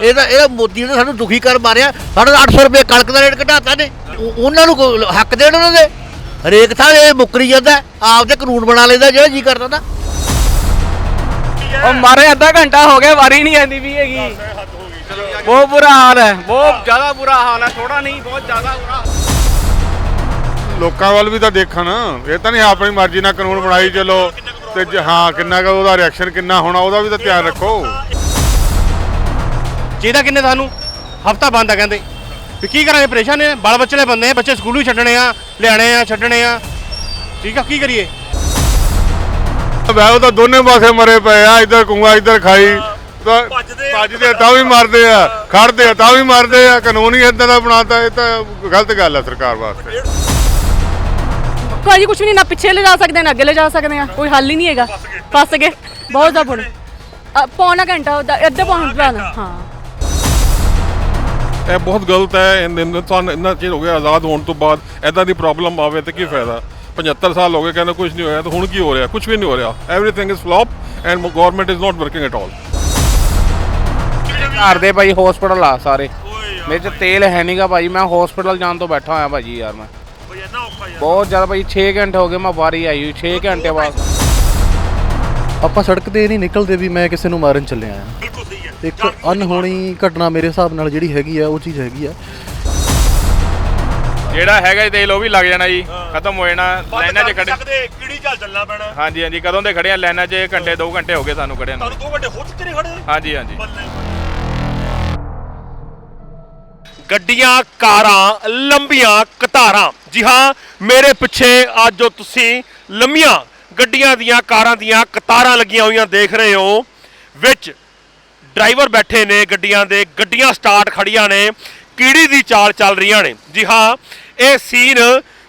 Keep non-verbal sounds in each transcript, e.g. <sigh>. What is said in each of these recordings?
ਇਹਦਾ ਇਹ ਮੋਦੀ ਨੇ ਸਾਨੂੰ ਦੁਖੀ ਕਰ ਮਾਰਿਆ। ਸਾਡਾ ਤਾਂ 800 ਰੁਪਏ ਕਣਕ ਦਾ ਰੇਟ ਘਟਾਤਾ ਨੇ। ਉਹ- ਉਹਨਾਂ ਨੂੰ ਹੱਕ ਦੇਣ ਉਹਨਾਂ ਦੇ। ਹਰੇਕ ਥਾਂ ਇਹ ਮੁੱਕਰੀ ਜਾਂਦਾ ਆਪਦੇ ਕਾਨੂੰਨ ਬਣਾ ਲੈਂਦਾ ਜਿਹੜਾ ਜੀ ਕਰਦਾ ਨਾ ਉਹ ਮਾਰੇ ਅੱਧਾ ਘੰਟਾ ਹੋ ਗਿਆ ਵਾਰੀ ਨਹੀਂ ਆਂਦੀ ਵੀ ਹੈਗੀ। ਬਹੁਤ ਬੁਰਾ ਹਾਲ ਹੈ। ਬਹੁਤ ਜ਼ਿਆਦਾ ਬੁਰਾ ਹਾਲ ਹੈ। ਥੋੜਾ ਨਹੀਂ ਬਹੁਤ ਜ਼ਿਆਦਾ ਬੁਰਾ ਲੋਕਾਂ ਵੱਲ ਵੀ ਤਾਂ ਦੇਖਣ। ਇਹ ਤਾਂ ਨਹੀਂ ਆਪਣੀ ਮਰਜ਼ੀ ਨਾਲ ਕਾਨੂੰਨ ਬਣਾਈ ਚਲੋ। ਤੇ ਹਾਂ ਕਿੰਨਾ ਕੁ ਉਹਦਾ ਰਿਐਕਸ਼ਨ ਕਿੰਨਾ ਹੋਣਾ ਉਹਦਾ ਵੀ ਤਾਂ ਧਿਆਨ ਰੱਖੋ। ਚਾਹੀਦਾ ਕਿੰਨੇ ਸਾਨੂੰ ਹਫਤਾ ਬੰਦ ਆ ਕਹਿੰਦੇ। ਵੀ ਕੀ ਕਰਾਂਗੇ ਪਰੇਸ਼ਾਨ ਨੇ? ਬਾਲ ਬੱਚੇ ਦੇ ਬੰਦੇ ਆ ਬੱਚੇ ਸਕੂਲ ਵੀ ਛੱਡਣੇ ਆ ਲਿਆਣੇ ਆ ਛੱਡਣੇ ਆ। ਠੀਕ ਆ ਕੀ ਕਰੀਏ? ਵੈ ਉਹ ਤਾਂ ਦੋਨੇ ਪਾਸੇ ਮਰੇ ਪਏ ਆ ਇੱਧਰ ਕੁੰਗਾ ਇੱਧਰ ਖਾਈ। ਤਾਂ ਭੱਜਦੇ ਆ। ਤਾਂ ਵੀ ਮਰਦੇ ਆ ਖੜਦੇ ਆ ਤਾਂ ਵੀ ਮਰਦੇ ਆ ਕਾਨੂੰਨ ਹੀ ਇਦਾਂ ਦਾ ਬਣਾਤਾ ਇਹ ਤਾਂ ਗਲਤ ਗੱਲ ਆ ਸਰਕਾਰ ਵਾਸਤੇ। ਕੋਈ ਕੁਝ ਨਹੀਂ ਨਾ ਪਿੱਛੇ ਲੈ ਜਾ ਸਕਦੇ ਨਾ ਅੱਗੇ ਲੈ ਜਾ ਸਕਦੇ ਆ ਕੋਈ ਹੱਲ ਹੀ ਨਹੀਂ ਹੈਗਾ। ਫਸ ਗਏ। ਬਹੁਤ ਜ਼ਿਆਦਾ ਅ, ਪੌਣਾ ਘੰਟਾ ਅੱਧਾ ਪੌਣਾ ਘੰਟਾ। ਹਾਂ। ਇਹ ਬਹੁਤ ਗਲਤ ਹੈ ਇਨ- ਹਿੰਦੁਸਤਾਨ ਇੰਨਾ ਚਿਰ ਹੋ ਗਿਆ ਆਜ਼ਾਦ ਹੋਣ ਤੋਂ ਬਾਅਦ ਐਦਾਂ ਦੀ ਪ੍ਰੋਬਲਮ ਆਵੇ ਤੇ ਕੀ ਫਾਇਦਾ? 75 ਸਾਲ ਹੋ ਗਏ ਕਹਿੰਦੇ ਕੁਝ ਨਹੀਂ ਹੋਇਆ ਤਾਂ ਹੁਣ ਕੀ ਹੋ ਰਿਹਾ? ਕੁਝ ਵੀ ਨਹੀਂ ਹੋ ਰਿਹਾ। Everything is flop and government is not working at all ਘਰ ਦੇ ਭਾਈ ਹਸਪੀਟਲ ਆ ਸਾਰੇ। ਮੇਰੇ ਚ ਤੇਲ ਹੈ ਨਹੀਂਗਾ ਭਾਈ ਮੈਂ ਹਸਪੀਟਲ ਜਾਣ ਤੋਂ ਬੈਠਾ ਹੋਇਆ ਭਾਜੀ ਯਾਰ ਮੈਂ। ਬਹੁਤ ਜ਼ਿਆਦਾ ਭਾਈ 6 ਘੰਟੇ ਹੋ ਗਏ ਮੈਂ ਵਾਰੀ ਆਈ ਹੋਈ 6 ਘੰਟੇ ਬਾਅਦ। ਆਪਾਂ ਸੜਕ ਤੇ ਨਹੀਂ ਨਿਕਲਦੇ ਵੀ ਮੈਂ ਕਿਸੇ ਨੂੰ ਮਾਰਨ ਚੱਲਿਆ ਆ ਇੱਕ ਅਨਹੋਣੀ ਘਟਨਾ ਮੇਰੇ ਹਿਸਾਬ ਨਾਲ ਜਿਹੜੀ ਹੈਗੀ ਆ ਉਹ ਚੀਜ਼ ਹੈਗੀ ਆ। ਜਿਹੜਾ ਹੈਗਾ ਜੀ ਤੇਲ ਉਹ ਵੀ ਲੱਗ ਜਾਣਾ ਜੀ। ਖਤਮ ਹੋ ਜਾਣਾ ਲਾਈਨਾਂ 'ਚ ਖੜੇ ਕਿਹੜੀ ਚੱਲ ਚੱਲਣਾ ਪੈਣਾ। ਹਾਂਜੀ ਹਾਂਜੀ ਕਦੋਂ ਦੇ ਖੜੇ ਆ ਲਾਈਨਾਂ 'ਚ ਘੰਟੇ 2 ਘੰਟੇ ਹੋ ਗਏ ਸਾਨੂੰ ਖੜਿਆਂ ਨੂੰ। 2 ਘੰਟੇ ਹੋ ਚੁੱਕੇ ਨੇ ਖੜੇ ਹਾਂਜੀ ਹਾਂਜੀ। ਗੱਡੀਆਂ ਕਾਰਾਂ ਲੰਬੀਆਂ ਕਤਾਰਾਂ। ਜੀ ਹਾਂ ਮੇਰੇ ਪਿੱਛੇ ਅੱਜ ਜੋ ਤੁਸੀਂ ਲੰਮੀਆਂ ਗੱਡੀਆਂ ਦੀਆਂ ਕਾਰਾਂ ਦੀਆਂ ਕਤਾਰਾਂ ਲੱਗੀਆਂ ਹੋਈਆਂ ਦੇਖ ਰਹੇ ਹੋ ਵਿੱਚ ਡਰਾਈਵਰ ਬੈਠੇ ਨੇ ਗੱਡੀਆਂ ਦੇ, ਗੱਡੀਆਂ ਸਟਾਰਟ ਖੜੀਆਂ ਨੇ, ਕੀੜੀ ਦੀ ਚਾਲ ਚੱਲ ਰਹੀਆਂ ਨੇ। ਜੀ ਹਾਂ, ਇਹ ਸੀਨ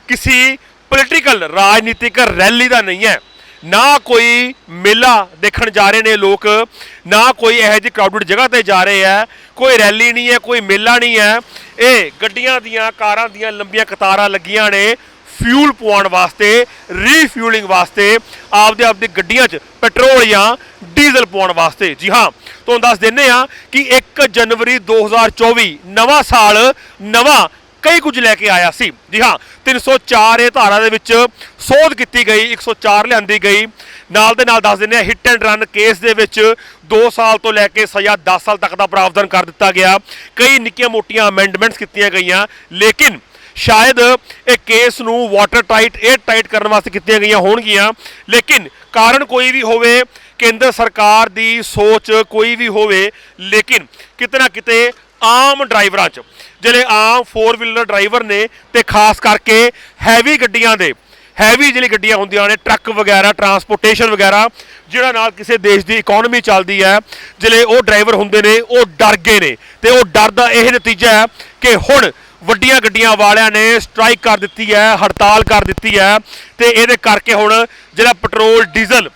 ਕਿਸੇ ਪੋਲੀਟੀਕਲ ਰਾਜਨੀਤਿਕ ਰੈਲੀ ਦਾ ਨਹੀਂ ਹੈ। ਨਾ ਕੋਈ ਮੇਲਾ ਦੇਖਣ ਜਾ ਰਹੇ ਨੇ ਲੋਕ, ਨਾ ਕੋਈ ਇਹੋ ਜਿਹੀ ਕਰਾਊਡਡ ਜਗ੍ਹਾ ਤੇ ਜਾ ਰਹੇ ਹੈ। ਕੋਈ ਰੈਲੀ ਨਹੀਂ ਹੈ, ਕੋਈ ਮੇਲਾ ਨਹੀਂ ਹੈ। ਇਹ ਗੱਡੀਆਂ ਦੀਆਂ, ਕਾਰਾਂ ਦੀਆਂ ਲੰਬੀਆਂ ਕਤਾਰਾਂ ਲੱਗੀਆਂ ਨੇ। ਫਿਊਲ ਪਵਾਉਣ ਵਾਸਤੇ ਰੀਫਿਊਲਿੰਗ ਵਾਸਤੇ, ਆਪਦੇ ਆਪਦੀ ਗੱਡੀਆਂ 'ਚ ਪੈਟਰੋਲ ਜਾਂ ਡੀਜ਼ਲ ਪਵਾਉਣ ਵਾਸਤੇ। ਜੀ ਹਾਂ, ਤੁਹਾਨੂੰ ਦੱਸ ਦਿੰਨੇ ਆ ਕਿ 1 ਜਨਵਰੀ 2024 ਨਵਾਂ ਸਾਲ, ਨਵਾਂ ਕਈ ਕੁਝ ਲੈ ਕੇ ਆਇਆ ਸੀ। ਜੀ ਹਾਂ 304 ਇਹ ਧਾਰਾ ਦੇ ਵਿੱਚ ਸੋਧ ਕੀਤੀ ਗਈ 104 ਲਿਆਂਦੀ ਗਈ। ਨਾਲ ਦੇ ਨਾਲ ਦੱਸ ਦਿੰਦੇ ਆ ਹਿੱਟ ਐਂਡ ਰਨ ਕੇਸ ਦੇ ਵਿੱਚ 2 ਸਾਲ ਤੋਂ ਲੈ ਕੇ ਸਜ਼ਾ 10 ਸਾਲ ਤੱਕ ਦਾ ਪ੍ਰਾਵਧਾਨ ਕਰ ਦਿੱਤਾ ਗਿਆ। ਕਈ ਨਿੱਕੀਆਂ ਮੋਟੀਆਂ ਅਮੈਂਡਮੈਂਟਸ ਕੀਤੀਆਂ ਗਈਆਂ, ਲੇਕਿਨ ਸ਼ਾਇਦ ਇਹ ਕੇਸ ਨੂੰ ਵਾਟਰ ਟਾਈਟ 에ਅਰ ਟਾਈਟ ਕਰਨ ਵਾਸਤੇ ਕੀਤੀਆਂ ਗਈਆਂ ਹੋਣਗੀਆਂ। ਲੇਕਿਨ ਕਾਰਨ ਕੋਈ ਵੀ ਹੋਵੇ, ਕੇਂਦਰ ਸਰਕਾਰ ਦੀ ਸੋਚ ਕੋਈ ਵੀ ਹੋਵੇ, ਲੇਕਿਨ ਕਿਤੇ ਨਾ ਕਿਤੇ ਆਮ ਡਰਾਈਵਰਾਂ 'ਚ, ਜਿਹੜੇ ਆਮ 4 ਵੀਲਰ ਡਰਾਈਵਰ ਨੇ ਤੇ ਖਾਸ ਕਰਕੇ ਹੈਵੀ ਗੱਡੀਆਂ ਦੇ ਹੈਵੀ ਜਿਹੜੀ ਗੱਡੀਆਂ ਹੁੰਦੀਆਂ ਨੇ ਟਰੱਕ ਵਗੈਰਾ ਟਰਾਂਸਪੋਰਟੇਸ਼ਨ ਵਗੈਰਾ ਜਿਹੜਾ ਨਾਲ ਕਿਸੇ ਦੇਸ਼ ਦੀ ਇਕਨੋਮੀ ਚੱਲਦੀ ਹੈ, ਜਿਹੜੇ ਉਹ ਡਰਾਈਵਰ ਹੁੰਦੇ ਨੇ, ਉਹ ਡਰ ਗਏ ਨੇ। ਤੇ ਉਹ ਡਰ ਦਾ ਇਹ ਨਤੀਜਾ ਹੈ ਕਿ ਹੁਣ ਵੱਡੀਆਂ ਗੱਡੀਆਂ ਵਾਲਿਆਂ ਨੇ ਸਟ੍ਰਾਈਕ ਕਰ ਦਿੱਤੀ ਹੈ, ਹੜਤਾਲ ਕਰ ਦਿੱਤੀ ਹੈ ਤੇ ਇਹਦੇ ਕਰਕੇ ਹੁਣ ਜਿਹੜਾ ਪੈਟਰੋਲ, ਡੀਜ਼ਲ,